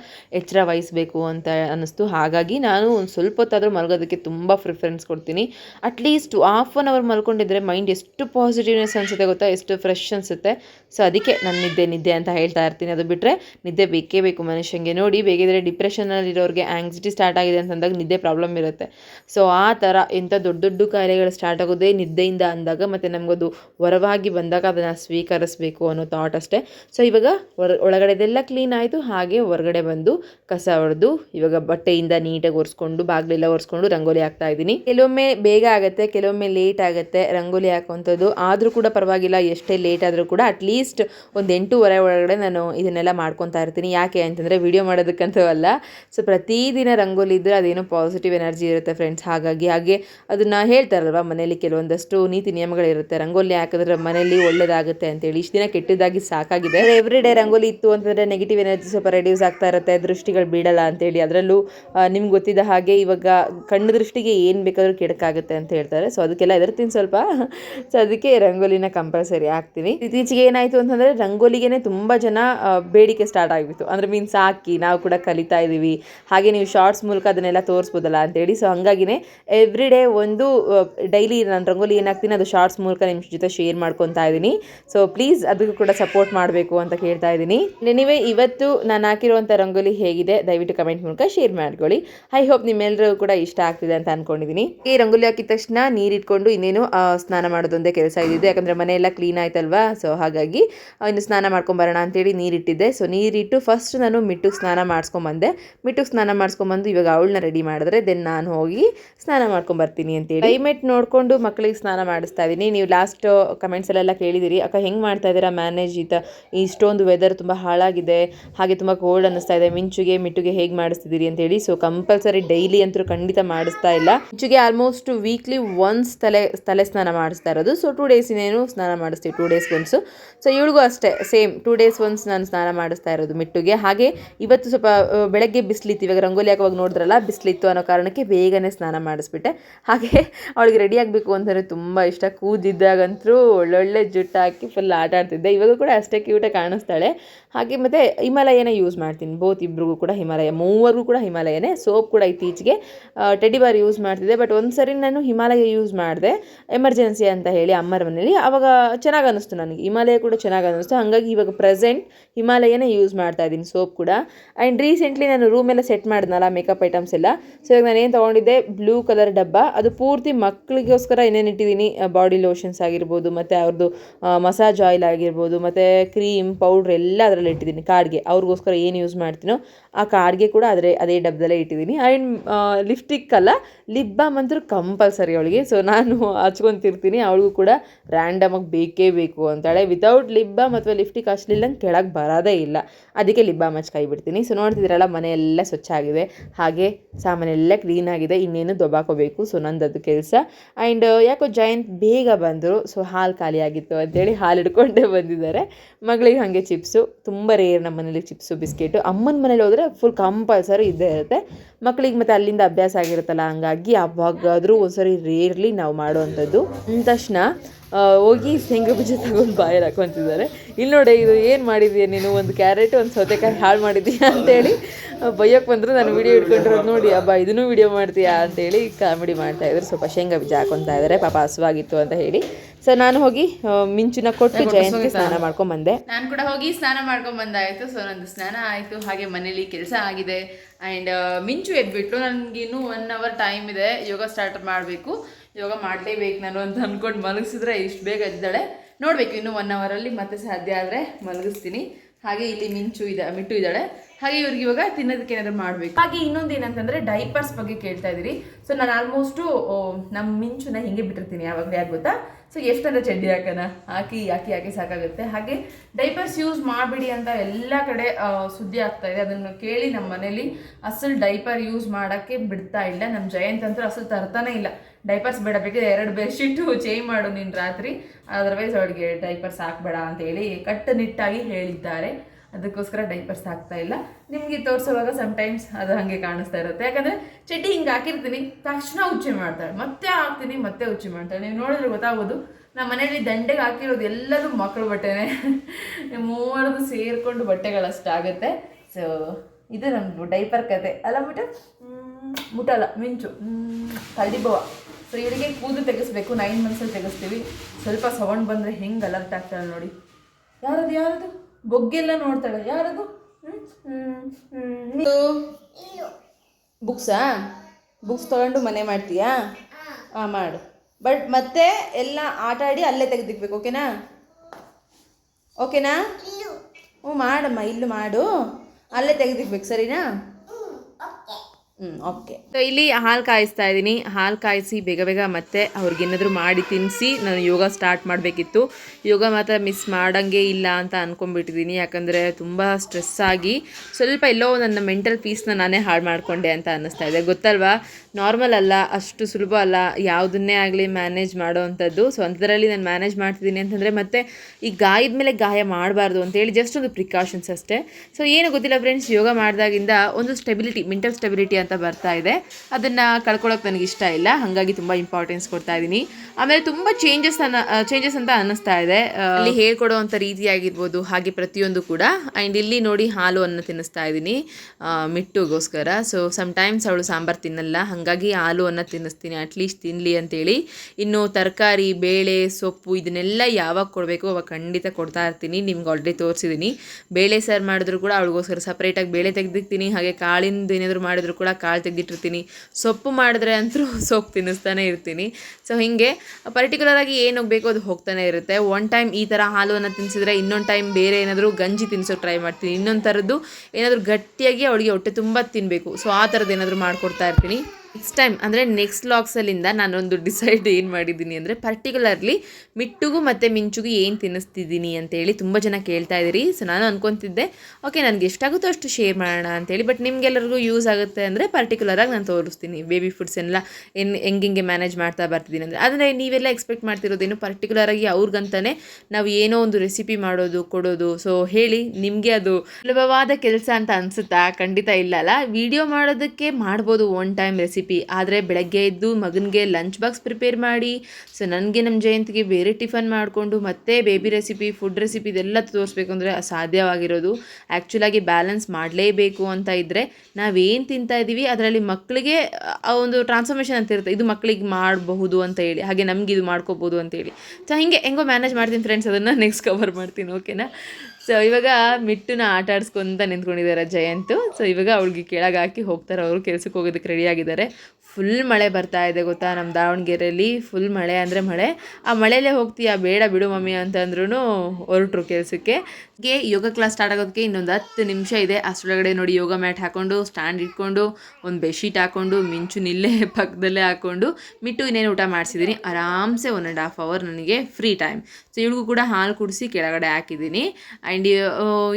ಎಚ್ಚರ ವಹಿಸಬೇಕು ಅಂತ ಅನ್ನಿಸ್ತು. ಹಾಗಾಗಿ ನಾನು ಒಂದು ಸ್ವಲ್ಪ ಹೊತ್ತಾದರೂ ಮಲಗೋದಕ್ಕೆ ತುಂಬ ಪ್ರಿಫರೆನ್ಸ್ ಕೊಡ್ತೀನಿ. At least half an hour ಮಲ್ಕೊಂಡಿದ್ರೆ mind ಎಷ್ಟು ಪಾಸಿಟಿವ್ನೆಸ್ ಅನಿಸುತ್ತೆ ಗೊತ್ತಾ? ಎಷ್ಟು ಫ್ರೆಶ್ ಅನಿಸುತ್ತೆ. ಸೊ ಅದಕ್ಕೆ ನಾನು ನಿದ್ದೆ ನಿದ್ದೆ ಅಂತ ಹೇಳ್ತಾ ಇರ್ತೀನಿ. ಅದು ಬಿಟ್ಟರೆ ನಿದ್ದೆ ಬೇಕೇ ಬೇಕು ಮನುಷ್ಯಂಗೆ. ನೋಡಿ ಬೇಕಿದ್ರೆ ಡಿಪ್ರೆಷನಲ್ಲಿರೋರಿಗೆ ಆ್ಯಂಗ್ಸಿಟಿ ಸ್ಟಾರ್ಟ್ ಆಗಿದೆ ಅಂತಂದಾಗ ನಿದ್ದೆ ಪ್ರಾಬ್ಲಮ್ ಇರುತ್ತೆ. ಸೊ ಆ ಥರ ಇಂಥ ದೊಡ್ಡ ದೊಡ್ಡ ಕಾರ್ಯಗಳು ಸ್ಟಾರ್ಟ್ ಆಗೋದೇ ನಿದ್ದೆಯಿಂದ ಅಂದಾಗ ಮತ್ತು ನಮಗದು ಹೊರವಾಗಿ ಬಂದಾಗ ಅದನ್ನು ಸ್ವೀಕರಿಸಬೇಕು ಅನ್ನೋ ಥಾಟ್ ಅಷ್ಟೇ. ಸೊ ಇವಾಗ ಹೊರ ಒಳಗಡೆದೆಲ್ಲ ಕ್ಲೀನ್ ಆಯಿತು. ಹಾಗೆ ಹೊರಗಡೆ ಬಂದು ಕಸ ಹೊಡೆದು ಇವಾಗ ಬಟ್ಟೆಯಿಂದ ನೀಟಾಗಿ ಒರೆಸ್ಕೊಂಡು, ಬಾಗಿಲೆಲ್ಲ ಒರೆಸ್ಕೊಂಡು ರಂಗೋಲಿ ಹಾಕ್ತಾ ಇದ್ದೀನಿ. ಕೆಲವೊಮ್ಮೆ ಬೇಗ ಆಗುತ್ತೆ, ಕೆಲವೊಮ್ಮೆ ಲೇಟ್ ಆಗುತ್ತೆ. ರಂಗೋಲಿ ಹಾಕುವಂಥದ್ದು ಆದರೂ ಕೂಡ ಪರವಾಗಿಲ್ಲ. ಎಷ್ಟೇ ಲೇಟ್ ಆದರೂ ಕೂಡ ಅಟ್ಲೀಸ್ಟ್ ಒಂದು ಎಂಟೂವರೆ ಒಳಗಡೆ ನಾನು ಇದನ್ನೆಲ್ಲ ಮಾಡ್ಕೊತಾ ಇರ್ತೀನಿ. ಯಾಕೆ ಅಂತಂದರೆ ವಿಡಿಯೋ ಮಾಡೋದಕ್ಕಂತೂ ಅಲ್ಲ. ಸೊ ಪ್ರತಿದಿನ ರಂಗೋಲಿ ಇದ್ದರೆ ಅದೇನೋ ಪಾಸಿಟಿವ್ ಎನರ್ಜಿ ಇರುತ್ತೆ ಫ್ರೆಂಡ್ಸ್ ಹಾಗಾಗಿ ಹಾಗೆ ಅದನ್ನು ಹೇಳ್ತಾರಲ್ವ ಮನೇಲಿ ಕೆಲವೊಂದಷ್ಟು ನೀತಿ ನಿಯಮಗಳಿರುತ್ತೆ. ರಂಗೋಲಿ ಹಾಕಿದ್ರೆ ಮನೇಲಿ ಒಳ್ಳೇದಾಗುತ್ತೆ ಅಂತೇಳಿ. ಇಷ್ಟು ದಿನ ಕೆಟ್ಟದಾಗಿ ಸಾಕಾಗಿದೆ. ಎವ್ರಿ ಡೇ ರಂಗೋಲಿ ಇತ್ತು ಅಂತಂದರೆ ನೆಗೆಟಿವ್ ಎನರ್ಜಿ ಸ್ವಲ್ಪ ರೆಡ್ಯೂಸ್ ಆಗ್ತಾ ಇರುತ್ತೆ. ದೃಷ್ಟಿಗಳು ಬೀಳಲ್ಲ ಅಂತೇಳಿ. ಅದರಲ್ಲೂ ನಿಮ್ಗೆ ಗೊತ್ತಿದ್ದ ಹಾಗೆ ಇವಾಗ ಕಣ್ಣು ದೃಷ್ಟಿಗೆ ಏನು ಬೇಕಾದರೂ ಕೆಡಕಾಗುತ್ತೆ ಅಂತ ಹೇಳ್ತಾರೆ. ಸೊ ಅದಕ್ಕೆಲ್ಲ ಎದುರ್ತೀನಿ ಸ್ವಲ್ಪ. ಸೊ ಅದಕ್ಕೆ ರಂಗೋಲಿನ ಕಂಪಲ್ಸರಿ ಹಾಕ್ತೀನಿ. ಇತ್ತೀಚೆಗೆ ಏನಾಯ್ತು ಅಂತಂದ್ರೆ ರಂಗೋಲಿಗೆ ತುಂಬಾ ಜನ ಬೇಡಿಕೆ ಸ್ಟಾರ್ಟ್ ಆಗಿಬಿಟ್ಟು ಅಂದ್ರೆ ಮೀನ್ಸ್ ಹಾಕಿ, ನಾವು ಕೂಡ ಕಲಿತಾ ಇದೀವಿ. ಹಾಗೆ ನೀವು ಶಾರ್ಟ್ಸ್ ಮೂಲಕ ಅದನ್ನೆಲ್ಲ ತೋರಿಸ್ಬೋದಲ್ಲ ಅಂತೇಳಿ. ಸೊ ಹಂಗಾಗಿನೇ ಎವ್ರಿ ಡೇ ಒಂದು ಡೈಲಿ ನಾನು ರಂಗೋಲಿ ಏನಾಗ್ತೀನಿ, ಅದು ಶಾರ್ಟ್ಸ್ ಮೂಲಕ ನಿಮ್ಮ ಜೊತೆ ಶೇರ್ ಮಾಡ್ಕೊತಾ ಇದ್ದೀನಿ ಸೊ ಪ್ಲೀಸ್ ಅದಕ್ಕೂ ಕೂಡ ಸಪೋರ್ಟ್ ಮಾಡಬೇಕು ಅಂತ ಕೇಳ್ತಾ ಇದ್ದೀನಿ ಎನಿವೆ ಇವತ್ತು ನಾನು ಹಾಕಿರುವಂಥ ರಂಗೋಲಿ ಹೇಗಿದೆ, ದಯವಿಟ್ಟು ಕಮೆಂಟ್ ಮೂಲಕ ಶೇರ್ ಮಾಡ್ಕೊಳ್ಳಿ. ಐ ಹೋಪ್ ನಿಮ್ಮೆಲ್ಲರಿಗೂ ಕೂಡ ಇಷ್ಟ ಆಗ್ತಿದೆ ಅಂತ ಅನ್ಕೊಂಡಿದ್ದೀನಿ ಈ ರಂಗೋಲಿ ಹಾಕಿದ ತಕ್ಷಣ ನೀರಿಟ್ಕೊಂಡು ಇನ್ನೇನು ಸ್ನಾನ ಮಾಡೋದೊಂದೇ ಕೆಲಸ ಇದ್ದಿದ್ದು ಯಾಕಂದರೆ ಮನೆಯೆಲ್ಲ ಕ್ಲೀನ್ ಆಯ್ತಲ್ವಾ? ಸೊ ಹಾಗಾಗಿ ಇನ್ನು ಸ್ನಾನ ಮಾಡ್ಕೊಂಬರೋಣ ಅಂತೇಳಿ ನೀರಿಟ್ಟಿದ್ದೆ. ಸೊ ನೀರಿಟ್ಟು ಫಸ್ಟ್ ನಾನು ಮಿಟ್ಟು ಸ್ನಾನ ಮಾಡಿಸ್ಕೊಂಬಂದೆ. ಮಿಟ್ಟಿಗೆ ಸ್ನಾನ ಮಾಡಿಸ್ಕೊಂಬಂದು ಇವಾಗ ಅವಳನ್ನ ರೆಡಿ ಮಾಡಿದ್ರೆ ದೆನ್ ನಾನು ಹೋಗಿ ಸ್ನಾನ ಮಾಡ್ಕೊಂಬರ್ತೀನಿ ಅಂತೇಳಿ. ಕ್ಲೈಮೇಟ್ ನೋಡಿಕೊಂಡು ಮಕ್ಕಳಿಗೆ ಸ್ನಾನ ಮಾಡಿಸ್ತಾ ಇದ್ದೀನಿ ನೀವು ಲಾಸ್ಟ್ ಕಮೆಂಟ್ಸಲ್ಲೆಲ್ಲ ಕೇಳಿದಿರಿ. ಅಕ್ಕ, ಹೆಂಗೆ ಮಾಡ್ತಾ ಇದ್ದೀರಾ? ಮ್ಯಾನೇಜ್ ಈತ. ಇಷ್ಟೊಂದು ವೆದರ್ ತುಂಬ ಹಾಳಾಗಿದೆ. ಹಾಗೆ ತುಂಬ ಕೋಲ್ಡ್ ಅನ್ನಿಸ್ತಾ ಇದೆ. ಮಿಂಚುಗೆ, ಮಿಟ್ಟುಗೆ ಹೇಗೆ ಮಾಡಿಸ್ತಿದ್ದೀರಿ ಅಂತೇಳಿ? ಸೊ ಕಂಪಲ್ಸರಿ ಡೈಲಿ ಅಂತೂ ಖಂಡಿತ ಮಾಡಿಸ್ತಾ ಇಲ್ಲ. ಮಿಂಚುಗೆ ಆಲ್ಮೋಸ್ಟ್ ವೀಕ್ಲಿ ಒನ್ಸ್ ತಲೆ ತಲೆ ಸ್ನಾನ ಮಾಡಿಸ್ತಾ ಇರೋದು. ಸೊ ಟೂ ಡೇಸ್ ಇನ್ನೇನು ಸ್ನಾನ ಮಾಡಿಸ್ತೀವಿ ಟೂ ಡೇಸ್ ಒನ್ಸು ಸೊ ಇವಳಿಗೂ ಅಷ್ಟೇ ಸೇಮ್ ಟೂ ಡೇಸ್ ಒನ್ಸ್ ನಾನು ಸ್ನಾನ ಮಾಡಿಸ್ತಾ ಇರೋದು ಮಿಟ್ಟುಗೆ. ಹಾಗೆ ಇವತ್ತು ಸ್ವಲ್ಪ ಬೆಳಗ್ಗೆ ಬಿಸಿಲಿತ್ತು, ಇವಾಗ ರಂಗೋಲಿ ಹಾಕುವಾಗ ನೋಡಿದ್ರಲ್ಲ, ಬಿಸಿಲಿತ್ತು ಅನ್ನೋ ಕಾರಣಕ್ಕೆ ಬೇಗನೆ ಸ್ನಾನ ಮಾಡಿಸ್ಬಿಟ್ಟೆ. ಹಾಗೆ ಅವಳಿಗೆ ರೆಡಿ ಆಗಬೇಕು ಅಂತಂದರೆ ತುಂಬ ಇಷ್ಟ. ಕೂದಿದ್ದಾಗಂತೂ ಒಳ್ಳೊಳ್ಳೆ ಜುಟ್ಟು ಹಾಕಿ ಫುಲ್ ಆಟ ಆಡ್ತಿದ್ದೆ. ಇವಾಗ ಕೂಡ ಅಷ್ಟೇ ಕ್ಯೂಟಾಗಿ ಕಾಣಿಸ್ತಾಳೆ. ಹಾಗೆ ಮತ್ತು ಹಿಮಾಲಯನೇ ಯೂಸ್ ಮಾಡ್ತೀನಿ. ಬೋತ್ ಇಬ್ಬರಿಗೂ ಕೂಡ ಹಿಮಾಲಯ, ಮೂವರಿಗೂ ಕೂಡ ಹಿಮಾಲಯನೇ. ಸೋಪ್ ಕೂಡ ಇತ್ತೀಚೆಗೆ ಟೆಡಿ ಬಾರ್ ಯೂಸ್ ಮಾಡ್ತಿದ್ದೆ. ಬಟ್ ಒಂದು ಸರಿ ನಾನು ಹಿಮಾಲಯ ಯೂಸ್ ಮಾಡಿದೆ. ಎಮರ್ಜೆನ್ಸಿ ಅಂತ ಹೇಳಿ ಅಮ್ಮರ ಮನೇಲಿ. ಆವಾಗ ಚೆನ್ನಾಗಿ ಅನ್ನಿಸ್ತು ನನಗೆ. ಹಿಮಾಲಯ ಕೂಡ ಚೆನ್ನಾಗಿ ಅನ್ನಿಸ್ತು. ಹಾಗಾಗಿ ಇವಾಗ ಪ್ರೆಸೆಂಟ್ ಹಿಮಾಲಯನೇ ಯೂಸ್ ಮಾಡ್ತಾ ಇದ್ದೀನಿ ಸೋಪ್ ಕೂಡ. ಆ್ಯಂಡ್ ರೀಸೆಂಟ್ಲಿ ನಾನು ರೂಮೆಲ್ಲ ಸೆಟ್ ಮಾಡಿದ್ನಲ್ಲ ಮೇಕಪ್ ಐಟಮ್ಸ್ ಎಲ್ಲ. ಸೊ ಇವಾಗ ನಾನು ಏನು ತೊಗೊಂಡಿದ್ದೆ? ಬ್ಲೂ ಕಲರ್ ಡಬ್ಬ. ಅದು ಪೂರ್ತಿ ಮಕ್ಕಳಿಗೋಸ್ಕರ ಏನೇನು ಇಟ್ಟಿದ್ದೀನಿ? ಬಾಡಿ ಲೋಷನ್ಸ್ ಆಗಿರ್ಬೋದು, ಮತ್ತು ಅವ್ರದ್ದು ಮಸಾಜ್ ಆಯಿಲ್ ಆಗಿರ್ಬೋದು, ಮತ್ತು ಕ್ರೀಮ್ ಪೌಡ್ರ್ ಎಲ್ಲ ಅದರಲ್ಲಿ ಇಟ್ಟಿದ್ದೀನಿ ಕಾರ್ಡ್ಗೆ ಅವ್ರಿಗೋಸ್ಕರ ಏನು ಯೂಸ್ ಮಾಡ್ತೀನೋ ಆ ಕಾರ್ಡ್ಗೆ ಕೂಡ ಅದೇ ಅದೇ ಡಬ್ಬದಲ್ಲೇ ಇಟ್ಟಿದ್ದೀನಿ. ಆ್ಯಂಡ್ ಲಿಪ್ಸ್ಟಿಕ್ ಅಲ್ಲ ಲಿಪ್ ಬಾಮ್ ಅಂತೂ ಕಂಪಲ್ಸರಿ ಅವಳಿಗೆ. ಸೊ ನಾನು ಹಚ್ಕೊತಿರ್ತೀನಿ, ಅವಳಿಗೂ ಕೂಡ ರ್ಯಾಂಡಮಾಗಿ ಬೇಕೇ ಬೇಕು ಅಂತಾಳೆ ವಿತೌಟ್ ಲಿಪ್ ಬಾಮ್ ಅಥವಾ ಲಿಪ್ಸ್ಟಿಕ್ ಅಂತ ಕೆಳಗೆ ಬರೋದೇ ಇಲ್ಲ. ಅದಕ್ಕೆ ಲಿಪ್ ಬಾಮ್ ಹಚ್ಚಿ ಕೈ ಬಿಡ್ತೀನಿ. ಸೊ ನೋಡ್ತಿದ್ದೀರಲ್ಲ, ಮನೆಯೆಲ್ಲ ಸ್ವಚ್ಛ ಆಗಿದೆ. ಹಾಗೆ ಸಾಮಾನೆಲ್ಲ ಕ್ಲೀನ್ ಆಗಿದೆ. ಇನ್ನೇನು ದೊಬ್ಬಾಕೋಬೇಕು. ಸೊ ನಂದು ಅದು ಕೆಲಸ. ಆ್ಯಂಡ್ ಯಾಕೋ ಜಯಂತ್ ಬೇಗ ಬಂದರು. ಸೊ ಹಾಲು ಖಾಲಿಯಾಗಿತ್ತು ಅಂತೇಳಿ ಹಾಲು ಹಿಡ್ಕೊಂಡೇ ಬಂದಿದ್ದಾರೆ. ಮಗಳಿಗೆ ಹಾಗೆ ಚಿಪ್ಸು ತುಂಬ ರೇರ್ ನಮ್ಮ ಮನೇಲಿ ಚಿಪ್ಸು ಬಿಸ್ಕೆಟು ಅಮ್ಮನ ಮನೇಲಿ ಹೋದರೆ ಫುಲ್ ಕಂಪಲ್ಸರಿ ಇದ್ದೇ ಇರುತ್ತೆ. ಮಕ್ಕಳಿಗೆ ಮತ್ತು ಅಲ್ಲಿಂದ ಅಭ್ಯಾಸ ಆಗಿರುತ್ತಲ್ಲ, ಹಂಗಾಗಿ ಅವಾಗಾದರೂ ಒಂದ್ಸರಿ ರೇರ್ಲಿ ನಾವು ಮಾಡುವಂಥದ್ದು. ಅಂದ ತಕ್ಷಣ ಹೋಗಿ ಶೇಂಗಾ ಬೀಜ ತಗೊಂಡು ಬಾಯಲ್ಲಿ ಹಾಕೊಂತಿದ್ದಾರೆ. ಇಲ್ಲಿ ನೋಡಿ ಇದು ಏನು ಮಾಡಿದೀಯ ನೀನು? ಒಂದು ಕ್ಯಾರೆಟ್ ಒಂದು ಸೌತೆಕಾಯಿ ಹಾಳು ಮಾಡಿದೀಯ ಅಂತೇಳಿ ಬೈಯೋಕೆ ಬಂದರು. ನಾನು ವಿಡಿಯೋ ಇಟ್ಕೊಂಡಿರೋದು ನೋಡಿ ಅಬ್ಬಾ ಇದನ್ನೂ ವಿಡಿಯೋ ಮಾಡ್ತೀಯಾ? ಅಂತೇಳಿ ಕಾಮಿಡಿ ಮಾಡ್ತಾ ಇದ್ರು. ಸ್ವಲ್ಪ ಶೇಂಗಾ ಬೀಜ ಹಾಕೊತಾ ಇದ್ದಾರೆ ಪಾಪ ಹಸುವಾಗಿತ್ತು ಅಂತ ಹೇಳಿ. ಸೊ ನಾನು ಹೋಗಿ ಮಿಂಚುನ ಕೊಟ್ಟು ಜಯಂತಿ ಸ್ನಾನ ಮಾಡ್ಕೊಂಡು ಬಂದೆ ನಾನು ಕೂಡ ಹೋಗಿ ಸ್ನಾನ ಮಾಡ್ಕೊಂಡು ಬಂದಾಯ್ತು ಸೊ ನಂದು ಸ್ನಾನ ಆಯಿತು. ಹಾಗೆ ಮನೇಲಿ ಕೆಲಸ ಆಗಿದೆ. ಆ್ಯಂಡ್ ಮಿಂಚು ಎದ್ಬಿಟ್ಟು ನನಗೆ ಇನ್ನೂ ಒನ್ ಅವರ್ ಟೈಮ್ ಇದೆ. ಯೋಗ ಸ್ಟಾರ್ಟ್ ಮಾಡಬೇಕು. ಯೋಗ ಮಾಡಲೇಬೇಕು ನಾನು ಅಂತ ಅಂದ್ಕೊಂಡು ಮಲಗಿಸಿದ್ರೆ ಇಷ್ಟು ಬೇಗ ಎದ್ದಾಳೆ. ನೋಡಬೇಕು ಇನ್ನೂ ಒನ್ ಅವರಲ್ಲಿ ಮತ್ತೆ ಸಾಧ್ಯ ಆದರೆ ಮಲಗಿಸ್ತೀನಿ. ಹಾಗೆ ಇಲ್ಲಿ ಮಿಂಚು ಇದೆ, ಮಿಟ್ಟು ಇದ್ದಾಳೆ. ಹಾಗೆ ಇವ್ರಿಗೆ ಇವಾಗ ತಿನ್ನೋದಕ್ಕೆ ಏನಾದ್ರು ಮಾಡಬೇಕು. ಹಾಗೆ ಇನ್ನೊಂದು ಏನಂತಂದರೆ ಡೈಪರ್ಸ್ ಬಗ್ಗೆ ಕೇಳ್ತಾ ಇದ್ದೀರಿ. ಸೊ ನಾನು ಆಲ್ಮೋಸ್ಟು ನಮ್ಮ ಮಿಂಚುನ ಹಿಂಗೆ ಬಿಟ್ಟಿರ್ತೀನಿ ಯಾವಾಗಲೇ ಯಾಕೆ ಗೊತ್ತಾ? ಸೊ ಎಷ್ಟಂದ್ರೆ ಚಡ್ಡಿ ಹಾಕೋಣ. ಹಾಕಿ ಹಾಕಿ ಹಾಕಿ ಸಾಕಾಗುತ್ತೆ. ಹಾಗೆ ಡೈಪರ್ಸ್ ಯೂಸ್ ಮಾಡಬೇಡಿ ಅಂತ ಎಲ್ಲ ಕಡೆ ಸುದ್ದಿ ಆಗ್ತಾ ಇದೆ. ಅದನ್ನು ಕೇಳಿ ನಮ್ಮ ಮನೇಲಿ ಅಸಲ್ ಡೈಪರ್ ಯೂಸ್ ಮಾಡೋಕ್ಕೆ ಬಿಡ್ತಾ ಇಲ್ಲ. ನಮ್ಮ ಜಯಂತ್ ಅಂತೂ ಅಸಲ್ ತರ್ತಾನೆ ಇಲ್ಲ. ಡೈಪರ್ಸ್ ಬೇಡ, ಬೇಕಿದ್ರೆ ಎರಡು ಬೆಡ್ಶೀಟು ಚೇಂಜ್ ಮಾಡು ನೀನು ರಾತ್ರಿ. ಅದರ್ವೈಸ್ ಅವಳಿಗೆ ಡೈಪರ್ಸ್ ಹಾಕ್ಬೇಡ ಅಂತೇಳಿ ಕಟ್ಟುನಿಟ್ಟಾಗಿ ಹೇಳಿದ್ದಾರೆ. ಅದಕ್ಕೋಸ್ಕರ ಡೈಪರ್ಸ್ ಹಾಕ್ತಾ ಇಲ್ಲ. ನಿಮಗೆ ತೋರಿಸುವಾಗ ಟೈಮ್ಸ್ ಅದು ಹಾಗೆ ಕಾಣಿಸ್ತಾ ಇರುತ್ತೆ. ಯಾಕಂದರೆ ಚಡ್ಡಿ ಹಿಂಗೆ ಹಾಕಿರ್ತೀನಿ, ತಕ್ಷಣ ಉಚ್ಚೆ ಮಾಡ್ತಾಳೆ. ಮತ್ತೆ ಹಾಕ್ತೀನಿ, ಮತ್ತೆ ಉಚ್ಚೆ ಮಾಡ್ತಾಳೆ. ನೀವು ನೋಡಿದ್ರೆ ಗೊತ್ತಾಗೋದು, ನಮ್ಮ ಮನೆಯಲ್ಲಿ ದಂಡೆಗೆ ಹಾಕಿರೋದು ಎಲ್ಲದೂ ಮಕ್ಕಳು ಬಟ್ಟೆನೇ. (laughs) ಮೂವರದು ಸೇರಿಕೊಂಡು ಬಟ್ಟೆಗಳಷ್ಟಾಗುತ್ತೆ ಸೊ ಇದು ನಮ್ಮದು ಡೈಪರ್ ಕತೆ. ಅಲ್ಲ ಬಿಟ್ಟು ಮುಟಲ್ಲ ಮಿಂಚು. ಕಳ್ಳಿಬವ ಸೊ ಇವರಿಗೆ ಕೂದಲು ತೆಗೆಸ್ಬೇಕು ನೈನ್ ಮಂತ್ಸಲ್ಲಿ ತೆಗೆಸ್ತೀವಿ. ಸ್ವಲ್ಪ ಸೌಂಡ್ ಬಂದರೆ ಹೆಂಗೆ ಅಲರ್ಟ್ ಆಗ್ತಾಳೆ ನೋಡಿ. ಯಾರದು ಯಾರದು? ಬೊಗ್ಗೆಲ್ಲ ನೋಡ್ತಾಳೆ. ಯಾರದು? ಬುಕ್ಸಾ ಬುಕ್ಸ್ ತೊಗೊಂಡು ಮನೆ ಮಾಡ್ತೀಯಾ? ಹಾಂ. ಮಾಡು. ಬಟ್ ಮತ್ತೆ ಎಲ್ಲ ಆಟ ಆಡಿ ಅಲ್ಲೇ ತೆಗೆದಿಕ್ಬೇಕು ಓಕೆನಾ? ಓಕೆನಾ? ಹ್ಞೂ ಮಾಡಮ್ಮ ಇಲ್ಲೂ ಮಾಡು. ಅಲ್ಲೇ ತೆಗೆದಿಕ್ಬೇಕು ಸರಿನಾ? ಹ್ಞೂ ಓಕೆ ಸೊ ಇಲ್ಲಿ ಹಾಲು ಕಾಯಿಸ್ತಾ ಇದ್ದೀನಿ. ಹಾಲು ಕಾಯಿಸಿ ಬೇಗ ಬೇಗ ಮತ್ತೆ ಅವ್ರಿಗೇನಾದರೂ ಮಾಡಿ ತಿನ್ನಿಸಿ ನಾನು ಯೋಗ ಸ್ಟಾರ್ಟ್ ಮಾಡಬೇಕಿತ್ತು. ಯೋಗ ಮಾತ್ರ ಮಿಸ್ ಮಾಡೋಂಗೆ ಇಲ್ಲ ಅಂತ ಅಂದ್ಕೊಂಡ್ಬಿಟ್ಟಿದ್ದೀನಿ ಯಾಕಂದರೆ ತುಂಬ ಸ್ಟ್ರೆಸ್ ಆಗಿ ಸ್ವಲ್ಪ ಎಲ್ಲೋ ನನ್ನ ಮೆಂಟಲ್ ಪೀಸ್ನ ನಾನೇ ಹಾಳು ಮಾಡಿಕೊಂಡೆ ಅಂತ ಅನ್ನಿಸ್ತಾ ಇದೆ. ಗೊತ್ತಲ್ವಾ? ನಾರ್ಮಲ್ ಅಲ್ಲ, ಅಷ್ಟು ಸುಲಭ ಅಲ್ಲ, ಯಾವುದನ್ನೇ ಆಗಲಿ ಮ್ಯಾನೇಜ್ ಮಾಡೋ ಸೊ ಅಂಥದ್ರಲ್ಲಿ ನಾನು ಮ್ಯಾನೇಜ್ ಮಾಡ್ತಿದ್ದೀನಿ ಅಂತಂದರೆ ಮತ್ತೆ ಈ ಗಾಯದ ಮೇಲೆ ಗಾಯ ಮಾಡಬಾರ್ದು ಅಂತೇಳಿ ಜಸ್ಟ್ ಒಂದು ಪ್ರಿಕಾಷನ್ಸ್ ಅಷ್ಟೇ. ಸೊ ಏನು ಗೊತ್ತಿಲ್ಲ ಫ್ರೆಂಡ್ಸ್ ಯೋಗ ಮಾಡಿದಾಗಿಂದ ಒಂದು ಸ್ಟೆಬಿಲಿಟಿ ಮೆಂಟಲ್ ಸ್ಟೆಬಿಲಿಟಿ ಅಂತ ಬರ್ತಾ ಇದೆ. ಅದನ್ನು ಕಳ್ಕೊಳ್ಳೋಕೆ ನನಗೆ ಇಷ್ಟ ಇಲ್ಲ. ಹಾಗಾಗಿ ತುಂಬ ಇಂಪಾರ್ಟೆನ್ಸ್ ಕೊಡ್ತಾ ಇದ್ದೀನಿ ಆಮೇಲೆ ತುಂಬ ಚೇಂಜಸ್ ಅನ್ನ ಚೇಂಜಸ್ ಅಂತ ಅನ್ನಿಸ್ತಾ ಇದೆ. ಅಲ್ಲಿ ಹೇಳ್ಕೊಡೋವಂಥ ರೀತಿಯಾಗಿರ್ಬೋದು ಹಾಗೆ ಪ್ರತಿಯೊಂದು ಕೂಡ. ಆ್ಯಂಡ್ ಇಲ್ಲಿ ನೋಡಿ ಹಾಲು ಅನ್ನು ತಿನ್ನಿಸ್ತಾ ಇದ್ದೀನಿ ಮಿಟ್ಟುಗೋಸ್ಕರ. ಸೊ ಟೈಮ್ಸ್ ಅವಳು ಸಾಂಬಾರು ತಿನ್ನಲ್ಲ ಹಾಗಾಗಿ ಹಾಲು ಅನ್ನ ತಿನ್ನಿಸ್ತೀನಿ ಅಟ್ಲೀಸ್ಟ್ ತಿನ್ನಲಿ ಅಂತೇಳಿ. ಇನ್ನು ತರಕಾರಿ, ಬೇಳೆ, ಸೊಪ್ಪು ಇದನ್ನೆಲ್ಲ ಯಾವಾಗ ಕೊಡಬೇಕು ಅವಾಗ ಖಂಡಿತ ಕೊಡ್ತಾ ಇರ್ತೀನಿ, ನಿಮ್ಗೆ ಆಲ್ರೆಡಿ ತೋರಿಸಿದ್ದೀನಿ ಬೇಳೆ ಸಾರು ಮಾಡಿದ್ರು ಕೂಡ ಅವಳಿಗೋಸ್ಕರ ಸಪ್ರೇಟಾಗಿ ಬೇಳೆ ತೆಗೆದಿರ್ತೀನಿ, ಹಾಗೆ ಕಾಳಿಂದ ಏನಾದರೂ ಮಾಡಿದ್ರು ಕೂಡ ಕಾಳು ತೆಗೆದಿಟ್ಟಿರ್ತೀನಿ. ಸೊಪ್ಪು ಮಾಡಿದ್ರೆ ಅಂತೂ (laughs) ಸೊಪ್ಪು ತಿನ್ನಿಸ್ತಾನೆ ಇರ್ತೀನಿ. ಸೊ ಹೀಗೆ ಪರ್ಟಿಕ್ಯುಲರಾಗಿ ಏನು ಹೋಗಬೇಕು ಅದು ಹೋಗ್ತಾನೆ ಇರುತ್ತೆ. ಒನ್ ಟೈಮ್ ಈ ಥರ ಹಾಲುವನ್ನು ತಿನ್ನಿಸಿದ್ರೆ ಇನ್ನೊಂದು ಟೈಮ್ ಬೇರೆ ಏನಾದರೂ ಗಂಜಿ ತಿನ್ನಿಸೋ ಟ್ರೈ ಮಾಡ್ತೀನಿ. ಇನ್ನೊಂದು ಥರದ್ದು ಏನಾದರೂ ಗಟ್ಟಿಯಾಗಿ ಅವಳಿಗೆ ಹೊಟ್ಟೆ ತುಂಬ ತಿನ್ನಬೇಕು ಸೊ ಆ ಥರದ್ದು ಏನಾದರೂ ಮಾಡಿಕೊಡ್ತಾ ಇರ್ತೀನಿ. ನೆಕ್ಸ್ಟ್ ಟೈಮ್ ಅಂದರೆ ನೆಕ್ಸ್ಟ್ ಲಾಗ್ಸಲ್ಲಿಂದ ನಾನೊಂದು ಡಿಸೈಡ್ ಏನು ಮಾಡಿದ್ದೀನಿ ಅಂದರೆ ಪರ್ಟಿಕ್ಯುಲರ್ಲಿ ಮಿಟ್ಟುಗೂ ಮತ್ತು ಮಿಂಚುಗೂ ಏನು ತಿನ್ನಿಸ್ತಿದ್ದೀನಿ ಅಂತೇಳಿ ತುಂಬ ಜನ ಕೇಳ್ತಾ ಇದ್ದೀರಿ. ಸೊ ನಾನು ಅಂದ್ಕೊತಿದ್ದೆ ಓಕೆ ನನಗೆ ಎಷ್ಟಾಗುತ್ತೋ ಅಷ್ಟು ಶೇರ್ ಮಾಡೋಣ ಅಂತೇಳಿ ಬಟ್ ನಿಮಗೆಲ್ಲರಿಗೂ ಯೂಸ್ ಆಗುತ್ತೆ ಅಂದರೆ ಪರ್ಟಿಕ್ಯುಲರಾಗಿ ನಾನು ತೋರಿಸ್ತೀನಿ. ಬೇಬಿ ಫುಡ್ಸ್ ಎಲ್ಲ ಏನು ಹೆಂಗೆ ಮ್ಯಾನೇಜ್ ಮಾಡ್ತಾ ಬರ್ತಿದ್ದೀನಿ ಅಂದರೆ. ಆದರೆ ನೀವೆಲ್ಲ ಎಕ್ಸ್ಪೆಕ್ಟ್ ಮಾಡ್ತಿರೋದೇನು ಪರ್ಟಿಕ್ಯುಲರಾಗಿ ಅವ್ರಿಗಂತಾನೆ ನಾವು ಏನೋ ಒಂದು ರೆಸಿಪಿ ಮಾಡೋದು, ಕೊಡೋದು. ಸೊ ಹೇಳಿ, ನಿಮಗೆ ಅದು ಸುಲಭವಾದ ಕೆಲಸ ಅಂತ ಅನಿಸುತ್ತಾ? ಖಂಡಿತ ಇಲ್ಲ ಅಲ್ಲ. ವಿಡಿಯೋ ಮಾಡೋದಕ್ಕೆ ಮಾಡ್ಬೋದು ಒನ್ ಟೈಮ್ ರೆಸಿಪಿ ಆದರೆ ಬೆಳಗ್ಗೆ ಎದ್ದು ಮಗನಿಗೆ ಲಂಚ್ ಬಾಕ್ಸ್ ಪ್ರಿಪೇರ್ ಮಾಡಿ ಸೊ ನನಗೆ ನಮ್ಮ ಜಯಂತಿಗೆ ಬೇರೆ ಟಿಫನ್ ಮಾಡಿಕೊಂಡು ಮತ್ತೆ ಬೇಬಿ ರೆಸಿಪಿ ಫುಡ್ ರೆಸಿಪಿ ಇದೆಲ್ಲ ತೋರಿಸ್ಬೇಕು ಅಂದರೆ ಅಸಾಧ್ಯವಾಗಿರೋದು. ಆ್ಯಕ್ಚುಲಾಗಿ ಬ್ಯಾಲೆನ್ಸ್ ಮಾಡಲೇಬೇಕು ಅಂತ ಇದ್ದರೆ ನಾವೇನು ತಿಂತಾ ಇದ್ದೀವಿ ಅದರಲ್ಲಿ ಮಕ್ಕಳಿಗೆ ಆ ಒಂದು ಟ್ರಾನ್ಸ್ಫಾರ್ಮೇಷನ್ ಅಂತ ಇರುತ್ತೆ. ಇದು ಮಕ್ಕಳಿಗೆ ಮಾಡಬಹುದು ಅಂತ ಹೇಳಿ, ಹಾಗೆ ನಮಗೆ ಇದು ಮಾಡ್ಕೋಬೋದು ಅಂತೇಳಿ ಸೊ ಹಿಂಗೆ ಹೆಂಗೋ ಮ್ಯಾನೇಜ್ ಮಾಡ್ತೀನಿ ಫ್ರೆಂಡ್ಸ್ ಅದನ್ನು ನೆಕ್ಸ್ಟ್ ಕವರ್ ಮಾಡ್ತೀನಿ ಓಕೆನಾ ಸೊ ಇವಾಗ ಮಿಟ್ಟುನ ಆಟ ಆಡಿಸ್ಕೊಂತ ನಿಂತ್ಕೊಂಡಿದ್ದಾರೆ ಜಯಂತು. ಸೊ ಇವಾಗ ಅವಳಿಗೆ ಕೆಳಗೆ ಹಾಕಿ ಹೋಗ್ತಾರೆ. ಅವರು ಕೆಲ್ಸಕ್ಕೆ ಹೋಗೋದಕ್ಕೆ ರೆಡಿ ಆಗಿದ್ದಾರೆ. ಫುಲ್ ಮಳೆ ಬರ್ತಾ ಇದೆ ಗೊತ್ತಾ ನಮ್ಮ ದಾವಣಗೆರೆಯಲ್ಲಿ ಫುಲ್ ಮಳೆ ಅಂದರೆ ಮಳೆ. ಆ ಮಳೆಯಲ್ಲೇ ಹೋಗ್ತೀಯಾ? ಬೇಡ ಬಿಡು ಮಮ್ಮಿ ಅಂತಂದ್ರೂ ಹೊರಟ್ರು ಕೆಲಸಕ್ಕೆ. ಗೆ ಯೋಗ ಕ್ಲಾಸ್ ಸ್ಟಾರ್ಟ್ ಆಗೋದಕ್ಕೆ ಇನ್ನೊಂದು ಹತ್ತು ನಿಮಿಷ ಇದೆ. ಅಷ್ಟೊಳಗಡೆ ನೋಡಿ ಯೋಗ ಮ್ಯಾಟ್ ಹಾಕೊಂಡು ಸ್ಟ್ಯಾಂಡ್ ಇಟ್ಕೊಂಡು, ಒಂದು ಬೆಡ್ಶೀಟ್ ಹಾಕೊಂಡು, ಮಿಂಚು ನಿಲ್ಲೇ (laughs) ಪಕ್ಕದಲ್ಲೇ ಹಾಕೊಂಡು, ಮಿಟ್ಟು ಇನ್ನೇನು ಊಟ ಮಾಡಿಸಿದ್ದೀನಿ ಆರಾಮ್ಸೆ ಒನ್ ಆ್ಯಂಡ್ ಹಾಫ್ ಅವರ್ ನನಗೆ ಫ್ರೀ ಟೈಮ್ ಸೊ ಇವಳಿಗೂ ಕೂಡ ಹಾಲು ಕುಡಿಸಿ ಕೆಳಗಡೆ ಹಾಕಿದ್ದೀನಿ ಆ್ಯಂಡ್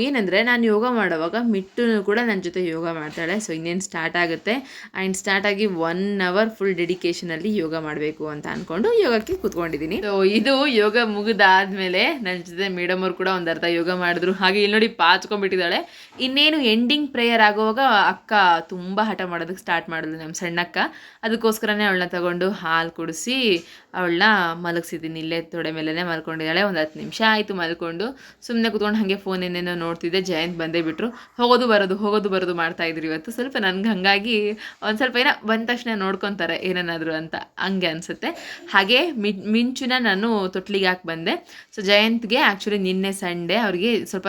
ಏನಂದರೆ ನಾನು ಯೋಗ ಮಾಡುವಾಗ ಮಿಟ್ಟು ಕೂಡ ನನ್ನ ಜೊತೆ ಯೋಗ ಮಾಡ್ತಾಳೆ. ಸೊ ಇನ್ನೇನು ಸ್ಟಾರ್ಟ್ ಆಗುತ್ತೆ. ಆ್ಯಂಡ್ ಸ್ಟಾರ್ಟ್ ಆಗಿ ಒನ್ ಒನ್ ಅವರ್ ಫುಲ್ ಡೆಡಿಕೇಶನಲ್ಲಿ ಯೋಗ ಮಾಡಬೇಕು ಅಂತ ಅನ್ಕೊಂಡು ಯೋಗಕ್ಕೆ ಕೂತ್ಕೊಂಡಿದ್ದೀನಿ. ಸೊ ಇದು ಯೋಗ ಮುಗಿದಾದ್ಮೇಲೆ ನನ್ನ ಜೊತೆ ಮೇಡಮ್ ಅವ್ರು ಕೂಡ ಒಂದು ಅರ್ಧ ಯೋಗ ಮಾಡಿದ್ರು. ಹಾಗೆ ಇಲ್ಲಿ ನೋಡಿ ಪಾಚ್ಕೊಂಡ್ಬಿಟ್ಟಿದ್ದಾಳೆ ಇನ್ನೇನು ಎಂಡಿಂಗ್ ಪ್ರೇಯರ್ ಆಗುವಾಗ ಅಕ್ಕ ತುಂಬ ಹಠ ಮಾಡೋದಕ್ಕೆ ಸ್ಟಾರ್ಟ್ ಮಾಡಿದ್ಲು ನಮ್ಮ ಸಣ್ಣಕ್ಕ. ಅದಕ್ಕೋಸ್ಕರನೇ ಅವಳನ್ನ ತಗೊಂಡು ಹಾಲು ಕುಡಿಸಿ ಅವಳನ್ನ ಮಲಗಿಸಿದ್ದೀನಿ. ಇಲ್ಲೇ ತೊಡೆ ಮೇಲೇ ಮಲ್ಕೊಂಡಿದ್ದಾಳೆ. ಒಂದು ಹತ್ತು ನಿಮಿಷ ಆಯಿತು ಮಲ್ಕೊಂಡು. ಸುಮ್ಮನೆ ಕೂತ್ಕೊಂಡು ಹಾಗೆ ಫೋನ್ ಏನೇನೋ ನೋಡ್ತಿದ್ದೆ. ಜಯಂತ್ ಬಂದೇ ಬಿಟ್ರು. ಹೋಗೋದು ಬರೋದು ಹೋಗೋದು ಬರೋದು ಮಾಡ್ತಾ ಇದ್ರು ಇವತ್ತು. ಸ್ವಲ್ಪ ನನ್ಗೆ ಹಾಗಾಗಿ ಒಂದು ಸ್ವಲ್ಪ ಏನೋ ಬಂದ ತಕ್ಷಣ ನೋಡ್ಕೊತಾರೆ ಏನೇನಾದರೂ ಅಂತ ಹಂಗೆ ಅನಿಸುತ್ತೆ. ಹಾಗೆ ಮಿಂಚುನ ನಾನು ತೊಟ್ಲಿಗೆ ಹಾಕಿ ಬಂದೆ. ಸೊ ಜಯಂತ್ಗೆ ಆ್ಯಕ್ಚುಲಿ ನಿನ್ನೆ ಸಂಡೇ ಅವ್ರಿಗೆ ಸ್ವಲ್ಪ,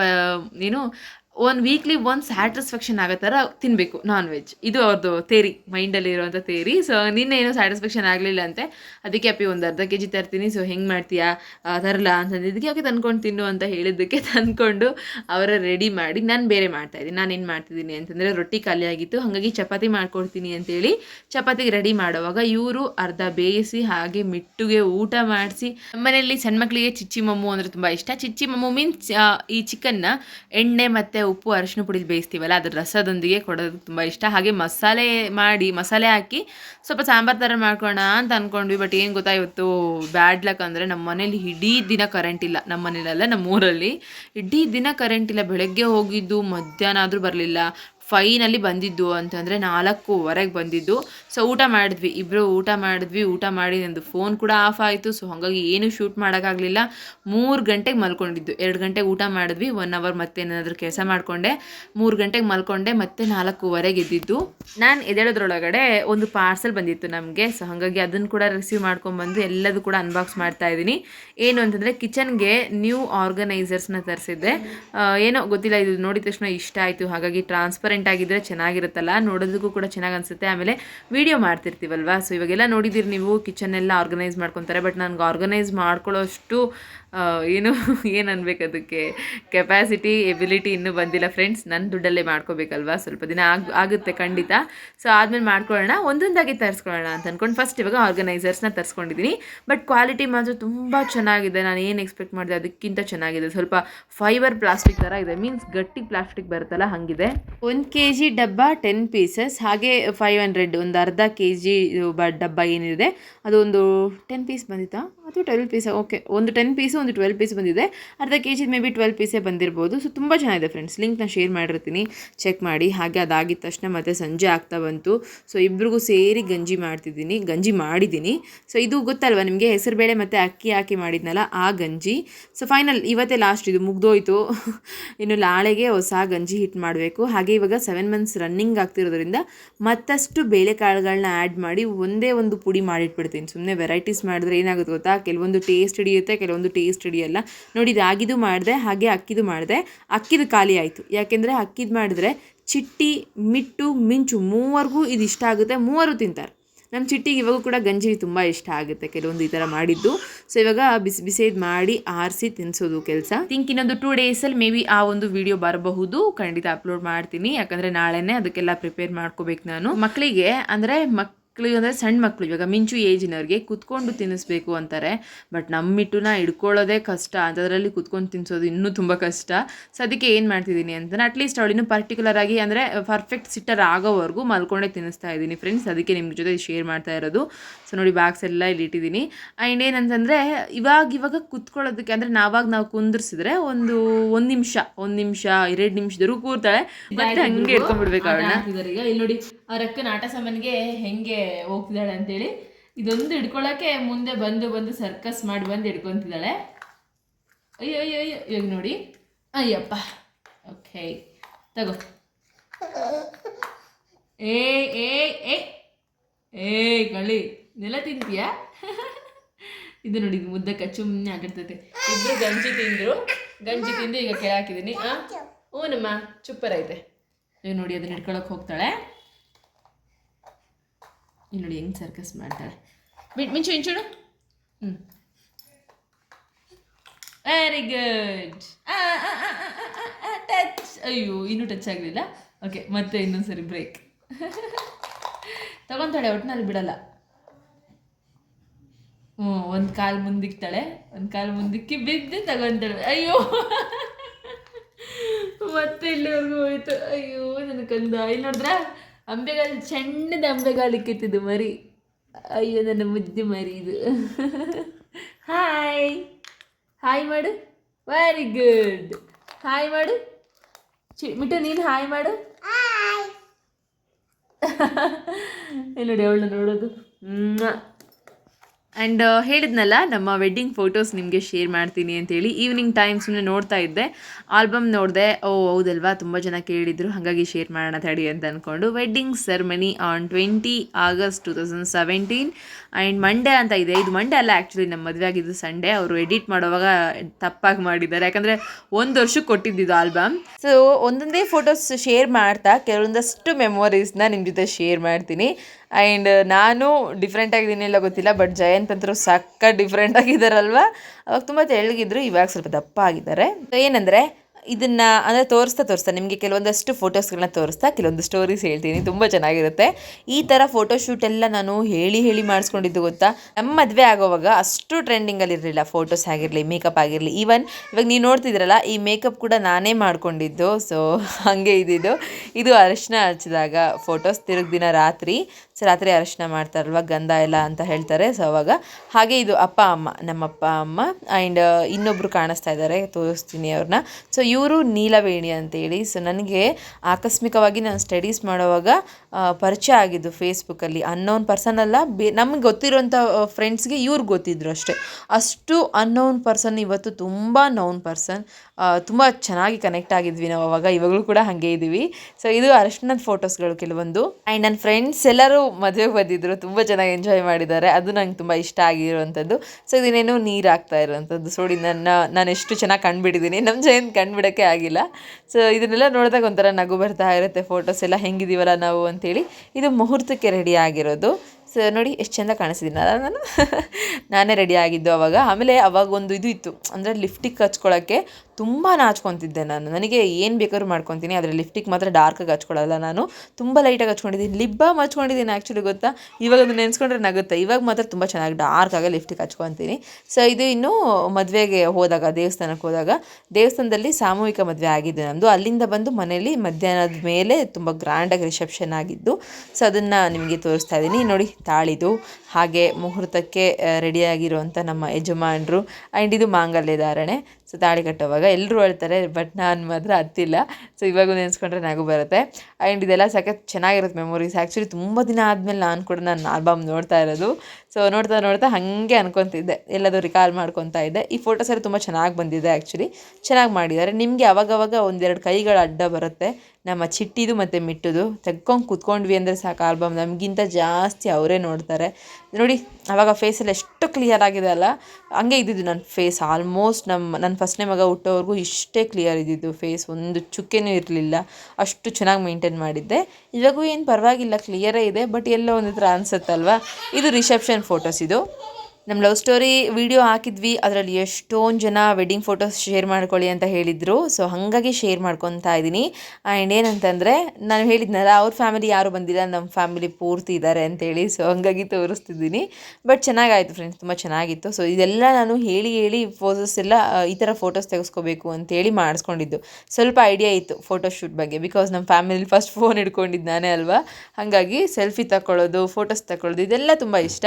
ಏನು ಒಂದು ವೀಕ್ಲಿ ಒಂದು ಸ್ಯಾಟಿಸ್ಫ್ಯಾಕ್ಷನ್ ಆಗೋ ಥರ ತಿನ್ನಬೇಕು ನಾನ್ ವೆಜ್ ಇದು ಅವ್ರದ್ದು ತೇರಿ ಮೈಂಡಲ್ಲಿ ಇರೋವಂಥ ತೇರಿ ಸೊ ನಿನ್ನೆ ಏನೋ ಸ್ಯಾಟಿಸ್ಫ್ಯಾಕ್ಷನ್ ಆಗಲಿಲ್ಲ ಅಂತೆ. ಅದಕ್ಕೆ ಅಪ್ಪಿ ಒಂದು ಅರ್ಧ ಕೆ ಜಿ ತರ್ತೀನಿ ಸೊ ಹೆಂಗೆ ಮಾಡ್ತೀಯಾ? ತರಲ ತರಲ್ಲ ಅಂತಂದಿದ್ದಕ್ಕೆ ಅವಕ್ಕೆ ತಂದ್ಕೊಂಡು ತಿನ್ನು ಅಂತ ಹೇಳಿದ್ದಕ್ಕೆ ತಂದ್ಕೊಂಡು ಅವರ ರೆಡಿ ಮಾಡಿ ನಾನು ಬೇರೆ ಮಾಡ್ತಾ ಇದ್ದೀನಿ. ನಾನು ಏನು ಮಾಡ್ತಿದ್ದೀನಿ ಅಂತಂದರೆ ರೊಟ್ಟಿ ಖಾಲಿ ಆಗಿತ್ತು. ಹಾಗಾಗಿ ಚಪಾತಿ ಮಾಡ್ಕೊಡ್ತೀನಿ ಅಂತೇಳಿ ಚಪಾತಿಗೆ ರೆಡಿ ಮಾಡುವಾಗ ಇವರು ಅರ್ಧ ಬೇಯಿಸಿ ಹಾಗೆ ಮಿಟ್ಟುಗೆ ಊಟ ಮಾಡಿಸಿ ನಮ್ಮನೆಯಲ್ಲಿ ಸಣ್ಣ ಮಕ್ಕಳಿಗೆ ಚಿಚ್ಚಿ ಮಮ್ಮು ಅಂದರೆ ತುಂಬ ಇಷ್ಟ. ಚಿಚ್ಚಿ ಮಮ್ಮು ಮೀನ್ಸ್ ಈ ಚಿಕನ್ನ ಎಣ್ಣೆ ಮತ್ತು ಉಪ್ಪು ಅರಿಶಿನ ಪುಡಿ ಬೇಯಿಸ್ತೀವಲ್ಲ ಅದ್ರ ರಸದೊಂದಿಗೆ ಕೊಡೋದು ತುಂಬ ಇಷ್ಟ. ಹಾಗೆ ಮಸಾಲೆ ಮಾಡಿ, ಮಸಾಲೆ ಹಾಕಿ ಸ್ವಲ್ಪ ಸಾಂಬಾರು ಥರ ಮಾಡ್ಕೋಣ ಅಂತ ಅಂದ್ಕೊಂಡ್ವಿ ಬಟ್ ಏನು ಗೊತ್ತಾ ಇವತ್ತು ಬ್ಯಾಡ್ ಲಕ್ ಅಂದರೆ ನಮ್ಮ ಮನೇಲಿ ಇಡೀ ದಿನ ಕರೆಂಟ್ ಇಲ್ಲ. ನಮ್ಮ ಮನೇಲಲ್ಲ ನಮ್ಮ ಊರಲ್ಲಿ ಇಡೀ ದಿನ ಕರೆಂಟ್ ಇಲ್ಲ. ಬೆಳಗ್ಗೆ ಹೋಗಿದ್ದು ಮಧ್ಯಾಹ್ನ ಆದರೂ ಬರಲಿಲ್ಲ. ಫೈನಲ್ಲಿ ಬಂದಿದ್ದು ಅಂತಂದರೆ ನಾಲ್ಕೂವರೆಗೆ ಬಂದಿದ್ದು. ಸೊ ಊಟ ಮಾಡಿದ್ವಿ. ಇಬ್ಬರು ಊಟ ಮಾಡಿದ್ವಿ. ಊಟ ಮಾಡಿ ನಂದು ಫೋನ್ ಕೂಡ ಆಫ್ ಆಯಿತು. ಸೊ ಹಾಗಾಗಿ ಏನು ಶೂಟ್ ಮಾಡೋಕ್ಕಾಗಲಿಲ್ಲ. ಮೂರು ಗಂಟೆಗೆ ಮಲ್ಕೊಂಡಿದ್ದು. ಎರಡು ಗಂಟೆಗೆ ಊಟ ಮಾಡಿದ್ವಿ. ಒನ್ ಅವರ್ ಮತ್ತೆ ಏನಾದರೂ ಕೆಲಸ ಮಾಡಿಕೊಂಡೆ. ಮೂರು ಗಂಟೆಗೆ ಮಲ್ಕೊಂಡೆ. ಮತ್ತೆ ನಾಲ್ಕೂವರೆಗೆ ಎದ್ದಿದ್ದು. ನಾನು ಎದ್ದೇಳೋದ್ರೊಳಗಡೆ ಒಂದು ಪಾರ್ಸೆಲ್ ಬಂದಿತ್ತು ನಮಗೆ. ಸೊ ಹಾಗಾಗಿ ಅದನ್ನು ಕೂಡ ರಿಸೀವ್ ಮಾಡ್ಕೊಂಡ್ಬಂದು ಎಲ್ಲದೂ ಕೂಡ ಅನ್ಬಾಕ್ಸ್ ಮಾಡ್ತಾ ಇದ್ದೀನಿ. ಏನು ಅಂತಂದರೆ ಕಿಚನ್ಗೆ ನ್ಯೂ ಆರ್ಗನೈಸರ್ಸ್ನ ತರಿಸಿದ್ದೆ. ಏನೋ ಗೊತ್ತಿಲ್ಲ. ಇದು ನೋಡಿದ ತಕ್ಷಣ ಇಷ್ಟ ಆಯಿತು. ಹಾಗಾಗಿ ಟ್ರಾನ್ಸ್ಪರೆಂಟ್ ಆಗಿದ್ದರೆ ಚೆನ್ನಾಗಿರುತ್ತಲ್ಲ, ನೋಡೋದಕ್ಕೂ ಕೂಡ ಚೆನ್ನಾಗಿ ಅನಿಸುತ್ತೆ. ಆಮೇಲೆ ವಿಡಿಯೋ ಮಾಡ್ತಿರ್ತೀವಲ್ವಾ? ಸೊ ಇವಾಗೆಲ್ಲ ನೋಡಿದ್ದೀರಿ ನೀವು ಕಿಚನ್ ಎಲ್ಲ ಆರ್ಗನೈಸ್ ಮಾಡ್ಕೊತಾರೆ ಬಟ್ ನನಗೆ ಆರ್ಗನೈಸ್ ಮಾಡ್ಕೊಳ್ಳೋಷ್ಟು ಏನು ಏನು ಅನ್ಬೇಕು ಅದಕ್ಕೆ? ಕೆಪಾಸಿಟಿ ಎಬಿಲಿಟಿ ಇನ್ನೂ ಬಂದಿಲ್ಲ ಫ್ರೆಂಡ್ಸ್ ನನ್ನ ದುಡ್ಡಲ್ಲೇ ಮಾಡ್ಕೋಬೇಕಲ್ವಾ? ಸ್ವಲ್ಪ ದಿನ ಆಗ, ಆಗುತ್ತೆ ಖಂಡಿತ. ಸೊ ಆದಮೇಲೆ ಮಾಡ್ಕೊಳ್ಳೋಣ. ಒಂದೊಂದಾಗಿ ತರಿಸ್ಕೊಳ್ಳೋಣ ಅಂತ ಅಂದ್ಕೊಂಡು ಫಸ್ಟ್ ಇವಾಗ ಆರ್ಗನೈಸರ್ಸ್ನ ತರಿಸ್ಕೊಂಡಿದ್ದೀನಿ ಬಟ್ ಕ್ವಾಲಿಟಿ ಮಾತ್ರ ತುಂಬ ಚೆನ್ನಾಗಿದೆ. ನಾನು ಏನು ಎಕ್ಸ್ಪೆಕ್ಟ್ ಮಾಡಿದೆ ಅದಕ್ಕಿಂತ ಚೆನ್ನಾಗಿದೆ. ಸ್ವಲ್ಪ ಫೈಬರ್ ಪ್ಲಾಸ್ಟಿಕ್ ಥರ ಇದೆ. ಮೀನ್ಸ್ ಗಟ್ಟಿ ಪ್ಲಾಸ್ಟಿಕ್ ಬರುತ್ತಲ್ಲ, ಹಾಗಿದೆ. ಒಂದು ಕೆ ಜಿ ಡಬ್ಬ ಟೆನ್ ಪೀಸಸ್ ಹಾಗೆ ಫೈವ್ ಹಂಡ್ರೆಡ್ ಒಂದು ಅರ್ಧ ಕೆ ಜಿ ಡಬ್ಬ ಏನಿದೆ. ಅದು ಒಂದು ಟೆನ್ ಪೀಸ್ ಬಂದಿತ್ತಾ? ಅದು ಟ್ವೆಲ್ ಪೀಸ್ ಓಕೆ ಒಂದು ಟೆನ್ ಪೀಸು ಒಂದು ಟ್ವೆಲ್ ಪೀಸ್ ಬಂದಿದೆ. ಅರ್ಧ ಕೆ ಜಿದು ಮೇ ಬಿ ಟ್ವೆಲ್ ಪೀಸೇ ಬಂದಿರ್ಬೋದು. ಸೊ ತುಂಬ ಚೆನ್ನಾಗಿದೆ ಫ್ರೆಂಡ್ಸ್ ಲಿಂಕ್ನ ಶೇರ್ ಮಾಡಿರ್ತೀನಿ. ಚೆಕ್ ಮಾಡಿ. ಹಾಗೆ ಅದಾಗಿದ ತಕ್ಷಣ ಮತ್ತೆ ಸಂಜೆ ಆಗ್ತಾ ಬಂತು. ಸೊ ಇಬ್ರಿಗೂ ಸೇರಿ ಗಂಜಿ ಮಾಡ್ತಿದ್ದೀನಿ. ಗಂಜಿ ಮಾಡಿದ್ದೀನಿ. ಸೊ ಇದು ಗೊತ್ತಲ್ವ? ನಿಮಗೆ ಹೆಸರುಬೇಳೆ ಮತ್ತು ಅಕ್ಕಿ ಹಾಕಿ ಮಾಡಿದ್ನಲ್ಲ, ಆ ಗಂಜಿ. ಸೊ ಫೈನಲ್ ಇವತ್ತೇ ಲಾಸ್ಟ್ ಇದು ಮುಗ್ದೋಯ್ತು. (laughs) ಇನ್ನು ನಾಳೆಗೆ ಹೊಸ ಗಂಜಿ ಹಿಟ್ ಮಾಡಬೇಕು. ಹಾಗೆ ಇವಾಗ ಸೆವೆನ್ ಮಂತ್ಸ್ ರನ್ನಿಂಗ್ ಆಗ್ತಿರೋದ್ರಿಂದ ಮತ್ತಷ್ಟು ಬೇಳೆಕಾಳುಗಳನ್ನ ಆ್ಯಡ್ ಮಾಡಿ ಒಂದೇ ಒಂದು ಪುಡಿ ಮಾಡಿಟ್ಬಿಡ್ತೀನಿ. ಸುಮ್ಮನೆ ವೆರೈಟೀಸ್ ಮಾಡಿದ್ರೆ ಏನಾಗುತ್ತೆ ಗೊತ್ತಾ? ಕೆಲವೊಂದು ಟೇಸ್ಟ್ ಹಿಡಿಯುತ್ತೆ, ಕೆಲವೊಂದು ಟೇಸ್ಟ್ ಹಿಡಿಯಲ್ಲ. ನೋಡಿ, ರಾಗಿದು ಮಾಡಿದೆ, ಹಾಗೆ ಅಕ್ಕಿದು ಮಾಡಿದೆ. ಅಕ್ಕಿದು ಖಾಲಿ ಆಯಿತು. ಯಾಕೆಂದರೆ ಅಕ್ಕಿದು ಮಾಡಿದ್ರೆ ಚಿಟ್ಟಿ, ಮಿಟ್ಟು, ಮಿಂಚು ಮೂವರಿಗೂ ಇದು ಇಷ್ಟ ಆಗುತ್ತೆ. ಮೂವರು ತಿಂತಾರೆ. ನಮ್ಮ ಚಿಟ್ಟಿಗೆ ಇವಾಗ ಕೂಡ ಗಂಜಿ ತುಂಬ ಇಷ್ಟ ಆಗುತ್ತೆ ಕೆಲವೊಂದು ಈ ಥರ ಮಾಡಿದ್ದು. ಸೊ ಇವಾಗ ಬಿಸಿ ಬಿಸಿದು ಮಾಡಿ ಆರಿಸಿ ತಿನ್ನಿಸೋದು ಕೆಲಸ. ಥಿಂಕ್ ಇನ್ನೊಂದು ಟೂ ಡೇಸಲ್ಲಿ ಮೇ ಬಿ ಆ ಒಂದು ವಿಡಿಯೋ ಬರಬಹುದು. ಖಂಡಿತ ಅಪ್ಲೋಡ್ ಮಾಡ್ತೀನಿ. ಯಾಕಂದರೆ ನಾಳೆನೇ ಅದಕ್ಕೆಲ್ಲ ಪ್ರಿಪೇರ್ ಮಾಡ್ಕೋಬೇಕು ನಾನು. ಮಕ್ಕಳಿಗೆ ಅಂದರೆ ಮಕ್ಕಳಿಗೆ ಅಂದರೆ ಸಣ್ಣ ಮಕ್ಕಳು ಇವಾಗ ಮಿಂಚು ಏಜಿನವ್ರಿಗೆ ಕುತ್ಕೊಂಡು ತಿನ್ನಿಸ್ಬೇಕು ಅಂತಾರೆ. ಬಟ್ ನಮ್ಮ ಮಿಟ್ಟುನ ಹಿಡ್ಕೊಳ್ಳೋದೇ ಕಷ್ಟ. ಅದರಲ್ಲಿ ಕುತ್ಕೊಂಡು ತಿನ್ನಿಸೋದು ಇನ್ನೂ ತುಂಬ ಕಷ್ಟ. ಸೊ ಅದಕ್ಕೆ ಏನು ಮಾಡ್ತಿದ್ದೀನಿ ಅಂತ ಅಟ್ಲೀಸ್ಟ್ ಅವಳಿನ್ನೂ ಪರ್ಟಿಕ್ಯುಲರ್ ಆಗಿ ಅಂದರೆ ಪರ್ಫೆಕ್ಟ್ ಸಿಟ್ಟರ್ ಆಗೋವರೆಗೂ ಮಲ್ಕೊಂಡೇ ತಿನ್ನಿಸ್ತಾ ಇದ್ದೀನಿ ಫ್ರೆಂಡ್ಸ್ ಅದಕ್ಕೆ ನಿಮ್ಮ ಜೊತೆ ಶೇರ್ ಮಾಡ್ತಾ ಇರೋದು. ಸೊ ನೋಡಿ ಬಾಕ್ಸ್ ಎಲ್ಲ ಇಲ್ಲಿ ಇಟ್ಟಿದ್ದೀನಿ. ಆ್ಯಂಡ್ ಏನಂತಂದರೆ ಇವಾಗ ಇವಾಗ ಕುತ್ಕೊಳ್ಳೋದಕ್ಕೆ ಅಂದರೆ ನಾವಾಗ ನಾವು ಕುಂದಿರ್ಸಿದ್ರೆ ಒಂದು ಒಂದು ನಿಮಿಷ ಒಂದು ನಿಮಿಷ ಎರಡು ನಿಮಿಷದವರೆಗೂ ಕೂರ್ತಾಳೆ. ಮತ್ತೆ ಹಂಗೆ ಇಟ್ಕೊಂಡ್ಬಿಡ್ಬೇಕು ಅವಳನ್ನ. ಈಗ ಇಲ್ಲಿ ನೋಡಿ ಅವ್ರ ಅಕ್ಕನ ಆಟ ಸಾಮಾನಿಗೆ ಹೆಂಗೆ ಹೋಗ್ತಿದ್ದಾಳೆ ಅಂತೇಳಿ. ಇದೊಂದು ಹಿಡ್ಕೊಳ್ಳೋಕೆ ಮುಂದೆ ಬಂದು ಬಂದು ಸರ್ಕಸ್ ಮಾಡಿ ಬಂದು ಹಿಡ್ಕೊತಿದ್ದಾಳೆ. ಅಯ್ಯೋ ಅಯ್ಯೋ ಅಯ್ಯೋ, ಇವಾಗ ನೋಡಿ. ಅಯ್ಯಪ್ಪ. ಓಕೆ ತಗೋ. ಏ ಏ ಏ. ಏ, ಗಳಿ. ನೆಲ ತಿಂತೀಯಾ? ಇದು ನೋಡಿ, ಇದು ಮುದ್ದೆ ಕಚ್ಚುಮ್ಮನೆ ಆಗಿರ್ತೈತೆ. ಇಬ್ಬರು ಗಂಜಿ ತಿಂದ್ರು. ಗಂಜಿ ತಿಂದು ಈಗ ಕೆಳ ಹ್ಞೂನಮ್ಮ ಚುಪ್ಪರ್ ಐತೆ. ಈಗ ನೋಡಿ, ಅದನ್ನ ಹಿಡ್ಕೊಳಕ್ಕೆ ಹೋಗ್ತಾಳೆ. ಇಲ್ಲಿ ನೋಡಿ ಹೆಂಗೆ ಸರ್ಕಸ್ ಮಾಡ್ತಾಳೆ ಬಿಟ್ ಮಿಂಚು ಇಂಚುಡು ಹ್ಞೂ ವೆರಿ ಗುಡ್ ಟಚ್ ಅಯ್ಯೋ ಇನ್ನೂ ಟಚ್ ಆಗಲಿಲ್ಲ. ಓಕೆ ಮತ್ತೆ ಇನ್ನೊಂದು ಸರಿ ಬ್ರೇಕ್ ತಗೊತಾಳೆ ಒಟ್ಟಿನಲ್ಲಿ ಬಿಡಲ್ಲ. ಹ್ಞೂ ಒಂದು ಕಾಲು ಮುಂದಿಕ್ತಾಳೆ ಒಂದು ಕಾಲು ಮುಂದಿಕ್ಕಿ ಬಿದ್ದು ತಗೊಂತಾಳೆ. ಅಯ್ಯೋ. ಮತ್ತೆ ಇಲ್ಲಿವರೆಗೂ ಹೋಯ್ತು. ಅಯ್ಯೋ ನನಗೆ ಕಂದ. ಇಲ್ಲಿ ನೋಡಿದ್ರ? ಅಂಬೆಗಾಲು ಸಣ್ಣದ ಅಂಬೆಗಾಲಿಕ್ಕಿತ್ತಿದ್ದು ಮರಿ ಅಯ್ಯೋ ನನ್ನ ಮುದ್ದು ಮರಿ ಇದು ಹಾಯ್ ಹಾಯ್ ಮಾಡು ವೆರಿ ಗುಡ್ ಹಾಯ್ ಮಾಡು ಚಿ ಮಿಟ್ಟು ನೀನು ಹಾಯ್ ಮಾಡು ಇಲ್ಲಿ ನೋಡಿ ಅವಳು ನೋಡೋದು ಆ್ಯಂಡ್ ಹೇಳಿದ್ನಲ್ಲ, ನಮ್ಮ ವೆಡ್ಡಿಂಗ್ ಫೋಟೋಸ್ ನಿಮಗೆ ಶೇರ್ ಮಾಡ್ತೀನಿ ಅಂತೇಳಿ. ಈವ್ನಿಂಗ್ ಟೈಮ್ ಸುಮ್ಮನೆ ನೋಡ್ತಾ ಇದ್ದೆ. ಆಲ್ಬಮ್ ನೋಡಿದೆ, ಓ, ಹೌದಲ್ವಾ, ತುಂಬ ಜನ ಕೇಳಿದ್ರು, ಹಾಗಾಗಿ ಶೇರ್ ಮಾಡೋಣ ತಡಿ ಅಂತ ಅಂದ್ಕೊಂಡು wedding ceremony on twenty August two thousand seventeen and Monday ಅಂತ ಇದೆ. ಇದು ಮಂಡೇ ಅಲ್ಲ ಆ್ಯಕ್ಚುಲಿ ನಮ್ಮ ಮದುವೆ ಆಗಿದ್ದು ಸಂಡೇ ಅವರು ಎಡಿಟ್ ಮಾಡುವಾಗ ತಪ್ಪಾಗಿ ಮಾಡಿದ್ದಾರೆ. ಯಾಕಂದರೆ ಒಂದು ವರ್ಷಕ್ಕೆ ಕೊಟ್ಟಿದ್ದಿದ್ದು ಆಲ್ಬಮ್ ಸೊ ಒಂದೊಂದೇ ಫೋಟೋಸ್ ಶೇರ್ ಮಾಡ್ತಾ, ಕೆಲವೊಂದಷ್ಟು ಮೆಮೊರೀಸ್ನ ನಿಮ್ಮ ಜೊತೆ ಶೇರ್ ಮಾಡ್ತೀನಿ. ಆ್ಯಂಡ್ ನಾನು ಡಿಫ್ರೆಂಟ್ ಆಗಿದ್ದೀನಿ ಇಲ್ಲ ಗೊತ್ತಿಲ್ಲ ಬಟ್ ಜಯಂತ್ ಅಂತರೂ ಸಕ್ಕ ಡಿಫ್ರೆಂಟ್ ಆಗಿದ್ದಾರಲ್ವ ಅವಾಗ ತುಂಬ ತೆಳ್ಳಗಿದ್ರು, ಇವಾಗ ಸ್ವಲ್ಪ ದಪ್ಪ ಆಗಿದ್ದಾರೆ ಏನಂದರೆ, ಇದನ್ನ, ಅಂದರೆ ತೋರಿಸ್ತಾ ತೋರಿಸ್ತಾ, ನಿಮಗೆ ಕೆಲವೊಂದಷ್ಟು ಫೋಟೋಸ್ಗಳನ್ನ ತೋರಿಸ್ತಾ, ಕೆಲವೊಂದು ಸ್ಟೋರೀಸ್ ಹೇಳ್ತೀನಿ, ತುಂಬ ಚೆನ್ನಾಗಿರುತ್ತೆ. ಈ ಥರ ಫೋಟೋಶೂಟ್ ಎಲ್ಲ ನಾನು ಹೇಳಿ ಹೇಳಿ ಮಾಡಿಸ್ಕೊಂಡಿದ್ದು ಗೊತ್ತಾ? ನಮ್ಮ ಮದುವೆ ಆಗೋವಾಗ ಅಷ್ಟು ಟ್ರೆಂಡಿಂಗಲ್ಲಿ ಇರಲಿಲ್ಲ ಫೋಟೋಸ್ ಆಗಿರಲಿ ಮೇಕಪ್ ಆಗಿರಲಿ. ಈವನ್ ಇವಾಗ ನೀವು ನೋಡ್ತಿದ್ರಲ್ಲ ಈ ಮೇಕಪ್ ಕೂಡ ನಾನೇ ಮಾಡ್ಕೊಂಡಿದ್ದು ಸೊ ಹಾಗೆ ಇದ್ದಿದ್ದು ಇದು ಅರಿಶಿನ ಹಚ್ಚಿದಾಗ ಫೋಟೋಸ್ ತಿರುಗ್ ದಿನ ರಾತ್ರಿ ಸೊ ರಾತ್ರಿ ಅರಶಿನ ಮಾಡ್ತಾರಲ್ವ, ಗಂಧ ಎಲ್ಲ ಅಂತ ಹೇಳ್ತಾರೆ. ಸೊ ಅವಾಗ ಹಾಗೆ ಇದು ಅಪ್ಪ, ಅಮ್ಮ ನಮ್ಮ ಅಪ್ಪ ಅಮ್ಮ ಆ್ಯಂಡ್ ಇನ್ನೊಬ್ಬರು ಕಾಣಿಸ್ತಾ ಇದ್ದಾರೆ, ತೋರಿಸ್ತೀನಿ ಅವ್ರನ್ನ. ಸೊ ಇವರು ನೀಲವೇಣಿ ಅಂತೇಳಿ. ಸೊ ನನಗೆ ಆಕಸ್ಮಿಕವಾಗಿ ನಾನು ಸ್ಟಡೀಸ್ ಮಾಡುವಾಗ ಪರಿಚಯ ಆಗಿದ್ದು ಫೇಸ್ಬುಕ್ಕಲ್ಲಿ ಅನ್ನೋನ್ ಪರ್ಸನ್ ಅಲ್ಲ, ಬೇ, ನಮ್ಗೆ ಗೊತ್ತಿರೋಂಥ ಫ್ರೆಂಡ್ಸ್ಗೆ ಇವ್ರು ಗೊತ್ತಿದ್ರು ಅಷ್ಟೇ. ಅಷ್ಟು ಅನ್ನೋನ್ ಪರ್ಸನ್ ಇವತ್ತು ತುಂಬ ನೌನ್ ಪರ್ಸನ್ ತುಂಬ ಚೆನ್ನಾಗಿ ಕನೆಕ್ಟ್ ಆಗಿದ್ವಿ ನಾವು ಅವಾಗ, ಇವಾಗಲೂ ಕೂಡ ಹಾಗೆ ಇದ್ದೀವಿ ಸೊ ಇದು ಅರಶಿನದ ಫೋಟೋಸ್ಗಳು ಕೆಲವೊಂದು. ಆ್ಯಂಡ್ ನನ್ನ ಫ್ರೆಂಡ್ಸ್ ಎಲ್ಲರೂ ಮದುವೆಗೆ ಬಂದಿದ್ದರು ತುಂಬ ಚೆನ್ನಾಗಿ ಎಂಜಾಯ್ ಮಾಡಿದ್ದಾರೆ. ಅದು ನಂಗೆ ತುಂಬ ಇಷ್ಟ ಆಗಿರುವಂಥದ್ದು ಸೊ ಇದನ್ನೇನು ನೀರು ಆಗ್ತಾ ಇರುವಂಥದ್ದು ಸೊ ನೋಡಿ ನನ್ನ, ನಾನು ಎಷ್ಟು ಚೆನ್ನಾಗಿ ಕಂಡುಬಿಟ್ಟಿದ್ದೀನಿ ನಮ್ಮ ಜಯಂತ್ ಕಂಡುಬಿಡೋಕ್ಕೆ ಆಗಿಲ್ಲ. ಸೊ ಇದನ್ನೆಲ್ಲ ನೋಡಿದಾಗ ಒಂಥರ ನಗು ಬರ್ತಾ ಇರುತ್ತೆ ಫೋಟೋಸ್ ಎಲ್ಲ. ಹೆಂಗಿದೀವಲ್ಲ ನಾವು ಅಂಥೇಳಿ ಇದು ಮುಹೂರ್ತಕ್ಕೆ ರೆಡಿ ಆಗಿರೋದು. ಸೊ ನೋಡಿ, ಎಷ್ಟು ಚೆಂದ ಅದ ನಾನು, (laughs) ನಾನೇ ರೆಡಿ ಆಗಿದ್ದು ಅವಾಗ. ಆಮೇಲೆ ಅವಾಗ ಒಂದು ಇದು ಇತ್ತು. ಅಂದರೆ ಲಿಫ್ಟಿಗೆ ಹಚ್ಕೊಳ್ಳೋಕ್ಕೆ ತುಂಬ ನಾಚ್ಕೊತಿದ್ದೆ ನಾನು. ನನಗೆ ಏನು ಬೇಕಾದ್ರೂ ಮಾಡ್ಕೊತೀನಿ. ಆದರೆ ಲಿಫ್ಟಿಗೆ ಮಾತ್ರ ಡಾರ್ಕಾಗಿ ಹಚ್ಕೊಳ್ಳಲ್ಲ ನಾನು. ತುಂಬ ಲೈಟಾಗಿ ಹಚ್ಕೊಂಡಿದ್ದೀನಿ. ಲಿಪ್ ಹಚ್ಕೊಂಡಿದ್ದೀನಿ ಆ್ಯಕ್ಚುಲಿ ಗೊತ್ತಾ? ಇವಾಗ ಅದು ನೆನೆಸ್ಕೊಂಡ್ರೆ ನಗುತ್ತೆ? ಇವಾಗ ಮಾತ್ರ ತುಂಬ ಚೆನ್ನಾಗಿ ಡಾರ್ಕಾಗಿ ಲಿಫ್ಟಿಗೆ ಹಚ್ಕೊತೀನಿ. ಸೊ ಇದು ಇನ್ನು ಮದುವೆಗೆ ಹೋದಾಗ, ದೇವಸ್ಥಾನಕ್ಕೆ ಹೋದಾಗ, ದೇವಸ್ಥಾನದಲ್ಲಿ ಸಾಮೂಹಿಕ ಮದುವೆ ಆಗಿದೆ ನಮ್ಮದು ಅಲ್ಲಿಂದ ಬಂದು ಮನೇಲಿ ಮಧ್ಯಾಹ್ನದ ಮೇಲೆ ತುಂಬ ಗ್ರ್ಯಾಂಡಾಗಿ ರಿಸೆಪ್ಷನ್ ಆಗಿದ್ದು ಸೊ ಅದನ್ನು ನಿಮಗೆ ತೋರಿಸ್ತಾ ಇದ್ದೀನಿ. ನೋಡಿ, ತಾಳಿದು, ಹಾಗೆ ಮುಹೂರ್ತಕ್ಕೆ ರೆಡಿಯಾಗಿರುವಂಥ ನಮ್ಮ ಯಜಮಾನರು ಆ್ಯಂಡ್ ಇದು ಮಾಂಗಲ್ಯ ಧಾರಣೆ. ಸೊ ತಾಳಿ ಕಟ್ಟುವಾಗ ಎಲ್ಲರೂ ಹೇಳ್ತಾರೆ, ಬಟ್ ನಾನು ಮಾತ್ರ ಹತ್ತಿಲ್ಲ. ಸೊ ಇವಾಗ ನೆನೆಸ್ಕೊಂಡ್ರೆ ನಗು ಬರುತ್ತೆ. ಆ್ಯಂಡ್ ಇದೆಲ್ಲ ಸಖತ್ ಚೆನ್ನಾಗಿರುತ್ತೆ ಮೆಮೊರೀಸ್ ಆ್ಯಕ್ಚುಲಿ ತುಂಬ ದಿನ ಆದಮೇಲೆ ನಾನು ಕೂಡ ನನ್ನ ಆಲ್ಬಮ್ ನೋಡ್ತಾ ಇರೋದು. ಸೊ ನೋಡ್ತಾ ನೋಡ್ತಾ ಹಾಗೆ ಅನ್ಕೊತಿದ್ದೆ. ಎಲ್ಲದೂ ರಿಕಾಲ್ ಮಾಡ್ಕೊತಾ ಇದ್ದೆ. ಈ ಫೋಟೋಸ್ ಎಲ್ಲ ತುಂಬ ಚೆನ್ನಾಗಿ ಬಂದಿದೆ ಆ್ಯಕ್ಚುಲಿ ಚೆನ್ನಾಗಿ ಮಾಡಿದ್ದಾರೆ. ನಿಮಗೆ ಅವಾಗವಾಗ ಒಂದೆರಡು ಕೈಗಳು ಅಡ್ಡ ಬರುತ್ತೆ. ನಮ್ಮ ಚಿಟ್ಟಿದು ಮತ್ತು ಮಿಟ್ಟುದು. ತೆಗ್ಕೊಂಡು ಕೂತ್ಕೊಂಡ್ವಿ ಅಂದರೆ ಸಾಕು ಆಲ್ಬಮ್ ನಮಗಿಂತ ಜಾಸ್ತಿ ಅವರೇ ನೋಡ್ತಾರೆ. ನೋಡಿ, ಅವಾಗ ಫೇಸಲ್ಲಿ ಎಷ್ಟು ಕ್ಲಿಯರ್ ಆಗಿದೆ ಅಲ್ಲ? ಹಂಗೆ ಇದ್ದಿದ್ದು ನನ್ನ ಫೇಸ್ ಆಲ್ಮೋಸ್ಟ್ ನಮ್ಮ ನನ್ನ ಫಸ್ಟ್ನೇ ಮಗ ಹುಟ್ಟೋವರೆಗೂ ಇಷ್ಟೇ ಕ್ಲಿಯರ್ ಇದ್ದಿದ್ದು ಫೇಸ್ ಒಂದು ಚುಕ್ಕೆನೂ ಇರಲಿಲ್ಲ. ಅಷ್ಟು ಚೆನ್ನಾಗಿ ಮೇಂಟೈನ್ ಮಾಡಿದ್ದೆ. ಇವಾಗೂ ಏನು ಪರವಾಗಿಲ್ಲ ಕ್ಲಿಯರೇ ಇದೆ. ಬಟ್ ಎಲ್ಲೋ ಒಂದು ಥರ ಅನಿಸುತ್ತಲ್ವ? ಇದು ರಿಸೆಪ್ಷನ್ ಫೋಟೋಸ್ ಇದು. ನಮ್ಮ ಲವ್ ಸ್ಟೋರಿ ವಿಡಿಯೋ ಹಾಕಿದ್ವಿ. ಅದರಲ್ಲಿ ಎಷ್ಟೊಂದು ಜನ ವೆಡ್ಡಿಂಗ್ ಫೋಟೋಸ್ ಶೇರ್ ಮಾಡ್ಕೊಳ್ಳಿ ಅಂತ ಹೇಳಿದರು. ಸೊ ಹಾಗಾಗಿ ಶೇರ್ ಮಾಡ್ಕೊತಾ ಇದ್ದೀನಿ. ಆ್ಯಂಡ್ ಏನಂತಂದರೆ, ನಾನು ಹೇಳಿದ್ನಲ್ಲ, ಅವ್ರ ಫ್ಯಾಮಿಲಿ ಯಾರು ಬಂದಿಲ್ಲ ನಮ್ಮ ಫ್ಯಾಮಿಲಿ ಪೂರ್ತಿ ಇದ್ದಾರೆ ಅಂತೇಳಿ ಸೊ ಹಾಗಾಗಿ ತೋರಿಸ್ತಿದ್ದೀನಿ. ಬಟ್ ಚೆನ್ನಾಗಾಯಿತು ಫ್ರೆಂಡ್ಸ್ ತುಂಬ ಚೆನ್ನಾಗಿತ್ತು. ಸೊ ಇದೆಲ್ಲ ನಾನು ಹೇಳಿ ಹೇಳಿ ಫೋಟೋಸ್ ಎಲ್ಲ ಈ ಥರ ಫೋಟೋಸ್ ತೆಗೆಸ್ಕೋಬೇಕು ಅಂತೇಳಿ ಮಾಡಿಸ್ಕೊಂಡಿದ್ದು. ಸ್ವಲ್ಪ ಐಡಿಯಾ ಇತ್ತು ಫೋಟೋಶೂಟ್ ಬಗ್ಗೆ ಬಿಕಾಸ್ ನಮ್ಮ ಫ್ಯಾಮಿಲಿ ಫಸ್ಟ್ ಫೋನ್ ಹಿಡ್ಕೊಂಡಿದ್ದು ನಾನೇ ಅಲ್ವಾ? ಹಾಗಾಗಿ ಸೆಲ್ಫಿ ತಗೊಳ್ಳೋದು ಫೋಟೋಸ್ ತಗೊಳ್ಳೋದು ಇದೆಲ್ಲ ತುಂಬ ಇಷ್ಟ.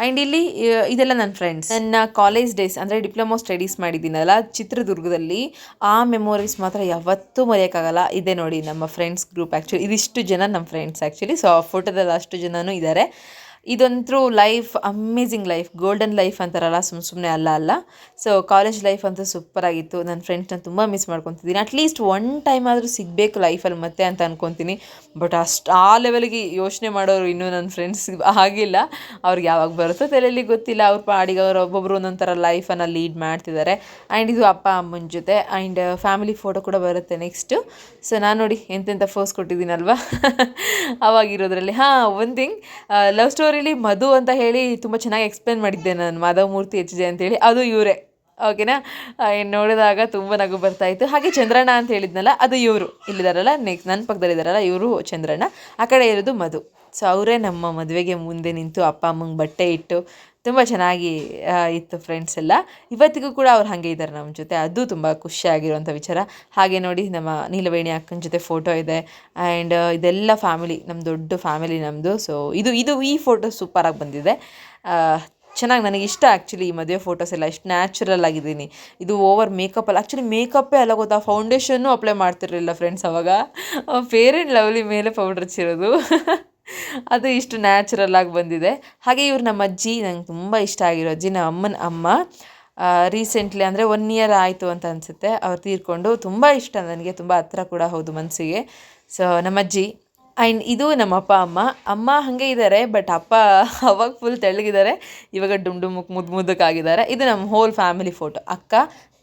ಆ್ಯಂಡ್ ಇಲ್ಲಿ ಇದೆಲ್ಲ ನನ್ನ ಫ್ರೆಂಡ್ಸ್ ನನ್ನ ಕಾಲೇಜ್ ಡೇಸ್ ಅಂದರೆ ಡಿಪ್ಲೊಮೋ ಸ್ಟಡೀಸ್ ಮಾಡಿದ್ದೀನಲ್ಲ, ಚಿತ್ರದುರ್ಗದಲ್ಲಿ, ಆ ಮೆಮೊರೀಸ್ ಮಾತ್ರ ಯಾವತ್ತೂ ಮರೆಯೋಕ್ಕಾಗಲ್ಲ. ಇದೆ ನೋಡಿ ನಮ್ಮ ಫ್ರೆಂಡ್ಸ್ ಗ್ರೂಪ್ ಆ್ಯಕ್ಚುಲಿ ಇದಿಷ್ಟು ಜನ ನಮ್ಮ ಫ್ರೆಂಡ್ಸ್ ಆ್ಯಕ್ಚುಲಿ ಸೊ ಆ ಫೋಟೋದಲ್ಲಿ ಅಷ್ಟು ಜನನೂ ಇದ್ದಾರೆ ಇದಂತೂ life, amazing life, golden life ಅಂತಾರಲ್ಲ ಸುಮ್ಮ ಸುಮ್ಮನೆ ಅಲ್ಲ ಅಲ್ಲ. ಸೊ ಕಾಲೇಜ್ ಲೈಫ್ ಅಂತೂ ಸೂಪರ್ ಆಗಿತ್ತು. ನನ್ನ ಫ್ರೆಂಡ್ಸ್ನ ತುಂಬ ಮಿಸ್ ಮಾಡ್ಕೊತಿದ್ದೀನಿ. ಅಟ್ಲೀಸ್ಟ್ ಒನ್ ಟೈಮ್ ಆದರೂ ಸಿಗಬೇಕು ಲೈಫಲ್ಲಿ ಮತ್ತೆ ಅಂತ ಅನ್ಕೊತೀನಿ. ಬಟ್ ಅಷ್ಟು, ಆ ಲೆವೆಲ್ಗೆ ಯೋಚನೆ ಮಾಡೋರು ಇನ್ನೂ ನನ್ನ ಫ್ರೆಂಡ್ಸ್ ಆಗಿಲ್ಲ. ಅವ್ರಿಗೆ ಯಾವಾಗ ಬರುತ್ತೋ ತಲೆಯಲ್ಲಿ ಗೊತ್ತಿಲ್ಲ. ಅವ್ರ ಪಾಡಿಗೆ ಅವರು ಒಬ್ಬೊಬ್ಬರು ಒಂದೊಂಥರ ಲೈಫನ್ನು ಲೀಡ್ ಮಾಡ್ತಿದ್ದಾರೆ ಆ್ಯಂಡ್ ಇದು ಅಪ್ಪ, ಅಮ್ಮನ ಜೊತೆ. ಆ್ಯಂಡ್ ಫ್ಯಾಮಿಲಿ ಫೋಟೋ ಕೂಡ ಬರುತ್ತೆ ನೆಕ್ಸ್ಟು ಸೊ ನಾನು ನೋಡಿ ಎಂತೆಂಥ ಫೋರ್ಸ್ ಕೊಟ್ಟಿದ್ದೀನಲ್ವಾ? (laughs) ಅವಾಗಿರೋದ್ರಲ್ಲಿ. ಹಾಂ ಒಂದು ಥಿಂಗ್ ಲವ್ ಸ್ಟೋರಿಲಿ ಮಧು ಅಂತ ಹೇಳಿ ತುಂಬ ಚೆನ್ನಾಗಿ ಎಕ್ಸ್ಪ್ಲೇನ್ ಮಾಡಿದ್ದೆ ನಾನು. ಮಾಧವ ಮೂರ್ತಿ ಎಚ್ ಜೆ ಅಂತೇಳಿ ಅದು ಇವರೇ. ಓಕೆನಾ ನೋಡಿದಾಗ ತುಂಬ ನಗು ಬರ್ತಾ ಇತ್ತು. ಹಾಗೆ ಚಂದ್ರಣ್ಣ ಅಂತ ಹೇಳಿದ್ನಲ್ಲ, ಅದು ಇವರು. ಇಲ್ಲಿದಾರಲ್ಲ ನೆಕ್ಸ್ಟ್ ನನ್ನ ಪಕ್ಕದಲ್ಲಿದ್ದಾರಲ್ಲ ಇವರು ಚಂದ್ರಣ್ಣ. ಆ ಕಡೆ ಇರೋದು ಮಧು. ಸೊ ಅವರೇ ನಮ್ಮ ಮದುವೆಗೆ ಮುಂದೆ ನಿಂತು ಅಪ್ಪ, ಅಮ್ಮಂಗೆ ಬಟ್ಟೆ ಇಟ್ಟು ತುಂಬ ಚೆನ್ನಾಗಿ ಇತ್ತು ಫ್ರೆಂಡ್ಸ್ ಎಲ್ಲ. ಇವತ್ತಿಗೂ ಕೂಡ ಅವ್ರು ಹಾಗೆ ಇದ್ದಾರೆ ನಮ್ಮ ಜೊತೆ. ಅದು ತುಂಬ ಖುಷಿಯಾಗಿರುವಂಥ ವಿಚಾರ. ಹಾಗೆ ನೋಡಿ ನಮ್ಮ ನೀಲವೇಣಿ ಅಕ್ಕನ ಜೊತೆ ಫೋಟೋ ಇದೆ. ಆ್ಯಂಡ್ ಇದೆಲ್ಲ ಫ್ಯಾಮಿಲಿ ನಮ್ಮ ದೊಡ್ಡ ಫ್ಯಾಮಿಲಿ ನಮ್ಮದು ಸೊ ಇದು ಇದು ಈ ಫೋಟೋ ಸೂಪರಾಗಿ ಬಂದಿದೆ. ಚೆನ್ನಾಗಿ ನನಗೆ ಇಷ್ಟ ಆ್ಯಕ್ಚುಲಿ ಈ ಮದುವೆ ಫೋಟೋಸ್ ಎಲ್ಲ. ಇಷ್ಟು ನ್ಯಾಚುರಲ್ ಆಗಿದ್ದೀನಿ. ಇದು ಓವರ್ ಮೇಕಪ್ ಅಲ್ಲ. ಆ್ಯಕ್ಚುಲಿ ಮೇಕಪ್ಪೇ ಅಲ್ಲ ಗೊತ್ತಾ? ಫೌಂಡೇಶನ್ನು ಅಪ್ಲೈ ಮಾಡ್ತಿರಲಿಲ್ಲ ಫ್ರೆಂಡ್ಸ್ ಅವಾಗ. ಫೇರ್ ಆ್ಯಂಡ್ ಲವ್ಲಿ ಮೇಲೆ ಪೌಡರ್ ಹಚ್ಚಿರೋದು. (laughs) ಅದು ಇಷ್ಟು ನ್ಯಾಚುರಲ್ ಆಗಿ ಬಂದಿದೆ. ಹಾಗೆ ಇವ್ರು ನಮ್ಮ ಅಜ್ಜಿ ನಂಗೆ ತುಂಬ ಇಷ್ಟ ಆಗಿರೋ ಅಜ್ಜಿ, ನಮ್ಮ ಅಮ್ಮನ ಅಮ್ಮ ರೀಸೆಂಟ್ಲಿ ಅಂದರೆ ಒನ್ ಇಯರ್ ಆಯಿತು ಅಂತ ಅನಿಸುತ್ತೆ. ಅವ್ರು ತೀರ್ಕೊಂಡು ತುಂಬ ಇಷ್ಟ ನನಗೆ, ತುಂಬ ಹತ್ರ ಕೂಡ ಹೌದು ಮನಸ್ಸಿಗೆ ಸೊ ನಮ್ಮ ಅಜ್ಜಿ ಆ್ಯಂಡ್ ಇದು ನಮ್ಮ ಅಪ್ಪ, ಅಮ್ಮ. ಅಮ್ಮ ಹಾಗೆ ಇದ್ದಾರೆ ಬಟ್ ಅಪ್ಪ ಅವಾಗ ಫುಲ್ ತೆಳ್ಳಗಿದ್ದಾರೆ ಇವಾಗ ಡುಮ್ ಡುಮುಕ್ ಮುದ್ದು ಮುದ್ದಕ್ಕಾಗಿದ್ದಾರೆ. ಇದು ನಮ್ಮ ಹೋಲ್ ಫ್ಯಾಮಿಲಿ ಫೋಟೋ ಅಕ್ಕ,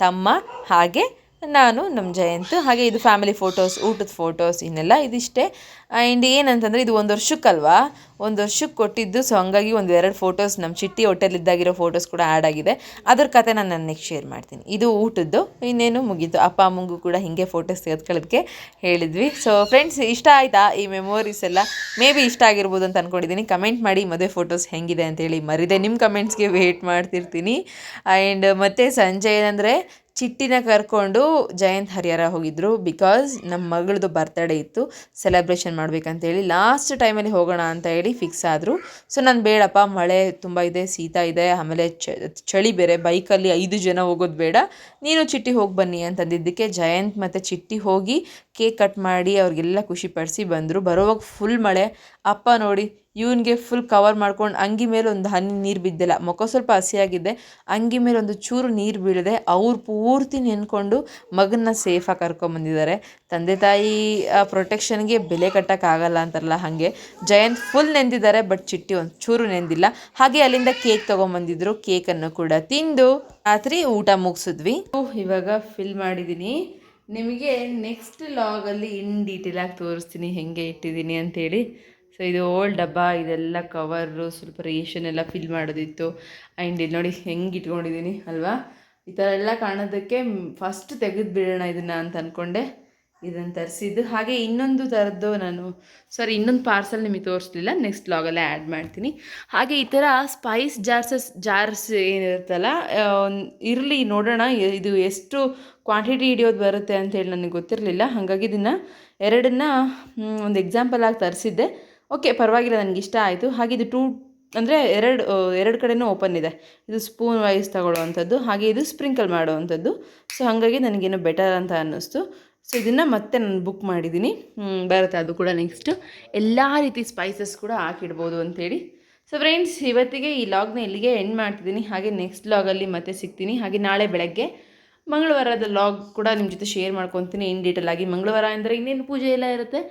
ತಮ್ಮ, ಹಾಗೆ ನಾನು ನಮ್ಮ ಜಯಂತ್, ಹಾಗೆ ಇದು ಫ್ಯಾಮಿಲಿ ಫೋಟೋಸ್ ಊಟದ ಫೋಟೋಸ್ ಇನ್ನೆಲ್ಲ ಇದಿಷ್ಟೇ. ಆ್ಯಂಡ್ ಏನಂತಂದರೆ ಇದು ಒಂದು ವರ್ಷಕ್ಕಲ್ವಾ? ಒಂದು ವರ್ಷಕ್ಕೆ ಕೊಟ್ಟಿದ್ದು ಸೊ ಹಂಗಾಗಿ ಒಂದು ಎರಡು ಫೋಟೋಸ್ ನಮ್ಮ ಚಿಟ್ಟಿ ಹೊಟ್ಟೆಲಿದ್ದಾಗಿರೋ ಫೋಟೋಸ್ ಕೂಡ ಆ್ಯಡ್ ಆಗಿದೆ. ಅದ್ರ ಕತೆ ನಾನು ನನ್ನ ನೆಕ್ಸ್ಟ್ ಶೇರ್ ಮಾಡ್ತೀನಿ. ಇದು ಊಟದ್ದು, ಇನ್ನೇನು ಮುಗೀತು. ಅಪ್ಪ, ಅಮ್ಮಂಗೂ ಕೂಡ ಹೀಗೆ ಫೋಟೋಸ್ ತೆಗೆದುಕೊಳ್ಳೋದಕ್ಕೆ ಹೇಳಿದ್ವಿ. ಸೊ ಫ್ರೆಂಡ್ಸ್ ಇಷ್ಟ ಆಯಿತಾ ಈ ಮೆಮೊರೀಸ್ ಎಲ್ಲ? ಮೇ ಬಿ ಇಷ್ಟ ಆಗಿರ್ಬೋದು ಅಂತ ಅಂದ್ಕೊಂಡಿದ್ದೀನಿ ಕಮೆಂಟ್ ಮಾಡಿ ಮದುವೆ ಫೋಟೋಸ್ ಹೆಂಗಿದೆ ಅಂತೇಳಿ ಮರಿದೆ. ನಿಮ್ಮ ಕಮೆಂಟ್ಸ್ಗೆ ವೇಟ್ ಮಾಡ್ತಿರ್ತೀನಿ. ಆ್ಯಂಡ್ ಮತ್ತು ಸಂಜೆ ಏನಂದರೆ ಚಿಟ್ಟಿನ ಕರ್ಕೊಂಡು ಜಯಂತ್ ಹರಿಹರ ಹೋಗಿದ್ರು ಬಿಕಾಸ್ ನಮ್ಮ ಮಗಳದು ಬರ್ತ್ಡೇ ಇತ್ತು. ಸೆಲೆಬ್ರೇಷನ್ ಮಾಡ್ಬೇಕಂತೇಳಿ ಲಾಸ್ಟ್ ಟೈಮಲ್ಲಿ ಹೋಗೋಣ ಅಂತ ಹೇಳಿ ಫಿಕ್ಸ್ ಆದರು. ಸೊ ನಾನು ಬೇಡಪ್ಪ, ಮಳೆ ತುಂಬ ಇದೆ, ಶೀತ ಇದೆ, ಆಮೇಲೆ ಚಳಿ ಬೇರೆ ಬೈಕಲ್ಲಿ ಐದು ಜನ ಹೋಗೋದು ಬೇಡ. ನೀನು ಚಿಟ್ಟಿ ಹೋಗಿ ಬನ್ನಿ ಅಂತಂದಿದ್ದಕ್ಕೆ ಜಯಂತ್ ಮತ್ತು ಚಿಟ್ಟಿ ಹೋಗಿ ಕೇಕ್ ಕಟ್ ಮಾಡಿ ಅವ್ರಿಗೆಲ್ಲ ಖುಷಿಪಡಿಸಿ ಬಂದರು. ಬರೋವಾಗ ಫುಲ್ ಮಳೆ. ಅಪ್ಪ ನೋಡಿ ಇವನಿಗೆ ಫುಲ್ ಕವರ್ ಮಾಡ್ಕೊಂಡು ಅಂಗಿ ಮೇಲೆ ಒಂದು ಹನಿ ನೀರು ಬಿದ್ದಿಲ್ಲ. ಮುಖ ಸ್ವಲ್ಪ ಹಸಿಯಾಗಿದೆ. ಅಂಗಿ ಮೇಲೆ ಒಂದು ಚೂರು ನೀರು ಬೀಳದೆ. ಅವ್ರು ಪೂರ್ತಿ ನೆನ್ಕೊಂಡು ಮಗನ್ನ ಸೇಫಾಗಿ ಕರ್ಕೊಂಬಂದಿದ್ದಾರೆ ತಂದೆ ತಾಯಿ ಪ್ರೊಟೆಕ್ಷನ್ಗೆ ಬೆಲೆ ಕಟ್ಟೋಕ್ಕಾಗಲ್ಲ ಅಂತಾರಲ್ಲ ಹಾಗೆ. ಜಯಂತ್ ಫುಲ್ ನೆಂದಿದ್ದಾರೆ ಬಟ್ ಚಿಟ್ಟಿ ಒಂದು ಚೂರು ನೆಂದಿಲ್ಲ. ಹಾಗೆ ಅಲ್ಲಿಂದ ಕೇಕ್ ತೊಗೊಂಬಂದಿದ್ರು ಕೇಕನ್ನು ಕೂಡ ತಿಂದು ರಾತ್ರಿ ಊಟ ಮುಗಿಸಿದ್ವಿ. ಇವಾಗ ಫಿಲ್ ಮಾಡಿದ್ದೀನಿ ನಿಮಗೆ ನೆಕ್ಸ್ಟ್ ಲಾಗಲ್ಲಿ ಇನ್ ಡೀಟೇಲಾಗಿ ತೋರಿಸ್ತೀನಿ. ಹೆಂಗೆ ಇಟ್ಟಿದ್ದೀನಿ ಅಂತೇಳಿ. ಸೊ ಇದು ಓಲ್ಡ್ ಡಬ್ಬ, ಇದೆಲ್ಲ ಕವರು ಸ್ವಲ್ಪ ರೇಷನ್ ಎಲ್ಲ ಫಿಲ್ ಮಾಡೋದಿತ್ತು. ಆ್ಯಂಡ್ ಇಲ್ಲಿ ನೋಡಿ ಹೆಂಗೆ ಇಟ್ಕೊಂಡಿದ್ದೀನಿ, ಅಲ್ವಾ? ಈ ಥರ ಎಲ್ಲ ಕಾಣೋದಕ್ಕೆ ಫಸ್ಟ್ ತೆಗೆದು ಬಿಡೋಣ ಇದನ್ನು ಅಂತ ಅಂದ್ಕೊಂಡೆ ಇದನ್ನು ತರಿಸಿದ್ದು. ಹಾಗೆ ಇನ್ನೊಂದು ಥರದ್ದು ನಾನು ಸಾರಿ ಇನ್ನೊಂದು ಪಾರ್ಸಲ್ ನಿಮಗೆ ತೋರಿಸ್ಲಿಲ್ಲ. ನೆಕ್ಸ್ಟ್ ಲಾಗಲ್ಲೇ ಆ್ಯಡ್ ಮಾಡ್ತೀನಿ. ಹಾಗೆ ಈ ಥರ ಸ್ಪೈಸ್ ಜಾರ್ಸಸ್ ಜಾರ್ಸ್ ಏನಿರುತ್ತಲ್ಲ ಇರಲಿ, ನೋಡೋಣ ಇದು ಎಷ್ಟು ಕ್ವಾಂಟಿಟಿ ಹಿಡಿಯೋದು ಬರುತ್ತೆ ಅಂತೇಳಿ ನನಗೆ ಗೊತ್ತಿರಲಿಲ್ಲ. ಹಾಗಾಗಿ ಇದನ್ನು ಎರಡನ್ನ ಒಂದು ಎಕ್ಸಾಂಪಲ್ ಆಗಿ ತರಿಸಿದ್ದೆ. ಓಕೆ, ಪರವಾಗಿಲ್ಲ, ನನಗೆ ಇಷ್ಟ ಆಯಿತು. ಹಾಗೆ ಇದು ಟೂ ಅಂದರೆ ಎರಡು ಎರಡು ಕಡೆನೂ ಓಪನ್ ಇದೆ. ಇದು ಸ್ಪೂನ್ ವೈಸ್ ತಗೊಳ್ಳುವಂಥದ್ದು, ಹಾಗೆ ಇದು ಸ್ಪ್ರಿಂಕಲ್ ಮಾಡುವಂಥದ್ದು. ಸೊ ಹಾಗಾಗಿ ನನಗೇನು ಬೆಟರ್ ಅಂತ ಅನ್ನಿಸ್ತು. ಸೊ ಇದನ್ನು ಮತ್ತೆ ನಾನು ಬುಕ್ ಮಾಡಿದ್ದೀನಿ ಬರುತ್ತೆ ಅದು ಕೂಡ ನೆಕ್ಸ್ಟು ಎಲ್ಲ ರೀತಿ ಸ್ಪೈಸಸ್ ಕೂಡ ಹಾಕಿಡ್ಬೋದು ಅಂಥೇಳಿ ಸೊ ಫ್ರೆಂಡ್ಸ್ ಇವತ್ತಿಗೆ ಈ ಲಾಗ್ನ ಇಲ್ಲಿಗೆ ಎಂಡ್ ಮಾಡ್ತಿದ್ದೀನಿ ಹಾಗೆ ನೆಕ್ಸ್ಟ್ ಲಾಗಲ್ಲಿ ಮತ್ತೆ ಸಿಗ್ತೀನಿ. ಹಾಗೆ ನಾಳೆ ಬೆಳಗ್ಗೆ ಮಂಗಳವಾರದ ಲಾಗ್ ಕೂಡ ನಿಮ್ಮ ಜೊತೆ ಶೇರ್ ಮಾಡ್ಕೊತೀನಿ ಇನ್ ಡೀಟೇಲ್ ಆಗಿ. ಮಂಗಳವಾರ ಅಂದರೆ ಇನ್ನೇನು ಪೂಜೆ ಎಲ್ಲ ಇರುತ್ತೆ?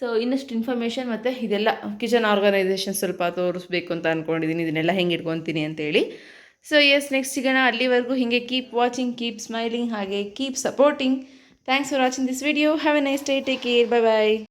ಸೊ ಇನ್ನಷ್ಟು ಇನ್ಫಾರ್ಮೇಷನ್ ಮತ್ತು ಇದೆಲ್ಲ ಕಿಚನ್ ಆರ್ಗನೈಸೇಷನ್ ಸ್ವಲ್ಪ ತೋರಿಸ್ಬೇಕು ಅಂತ ಅಂದ್ಕೊಂಡಿದ್ದೀನಿ ಇದನ್ನೆಲ್ಲ ಹೆಂಗೆ ಇಟ್ಕೊತೀನಿ ಅಂತೇಳಿ. ಸೊ ಎಸ್ ನೆಕ್ಸ್ಟ್ ಸಿಗೋಣ. ಅಲ್ಲಿವರೆಗೂ ಹೀಗೆ ಕೀಪ್ ವಾಚಿಂಗ್ ಕೀಪ್ ಸ್ಮೈಲಿಂಗ್ ಹಾಗೆ keep supporting thanks for watching this video have a nice day take care bye bye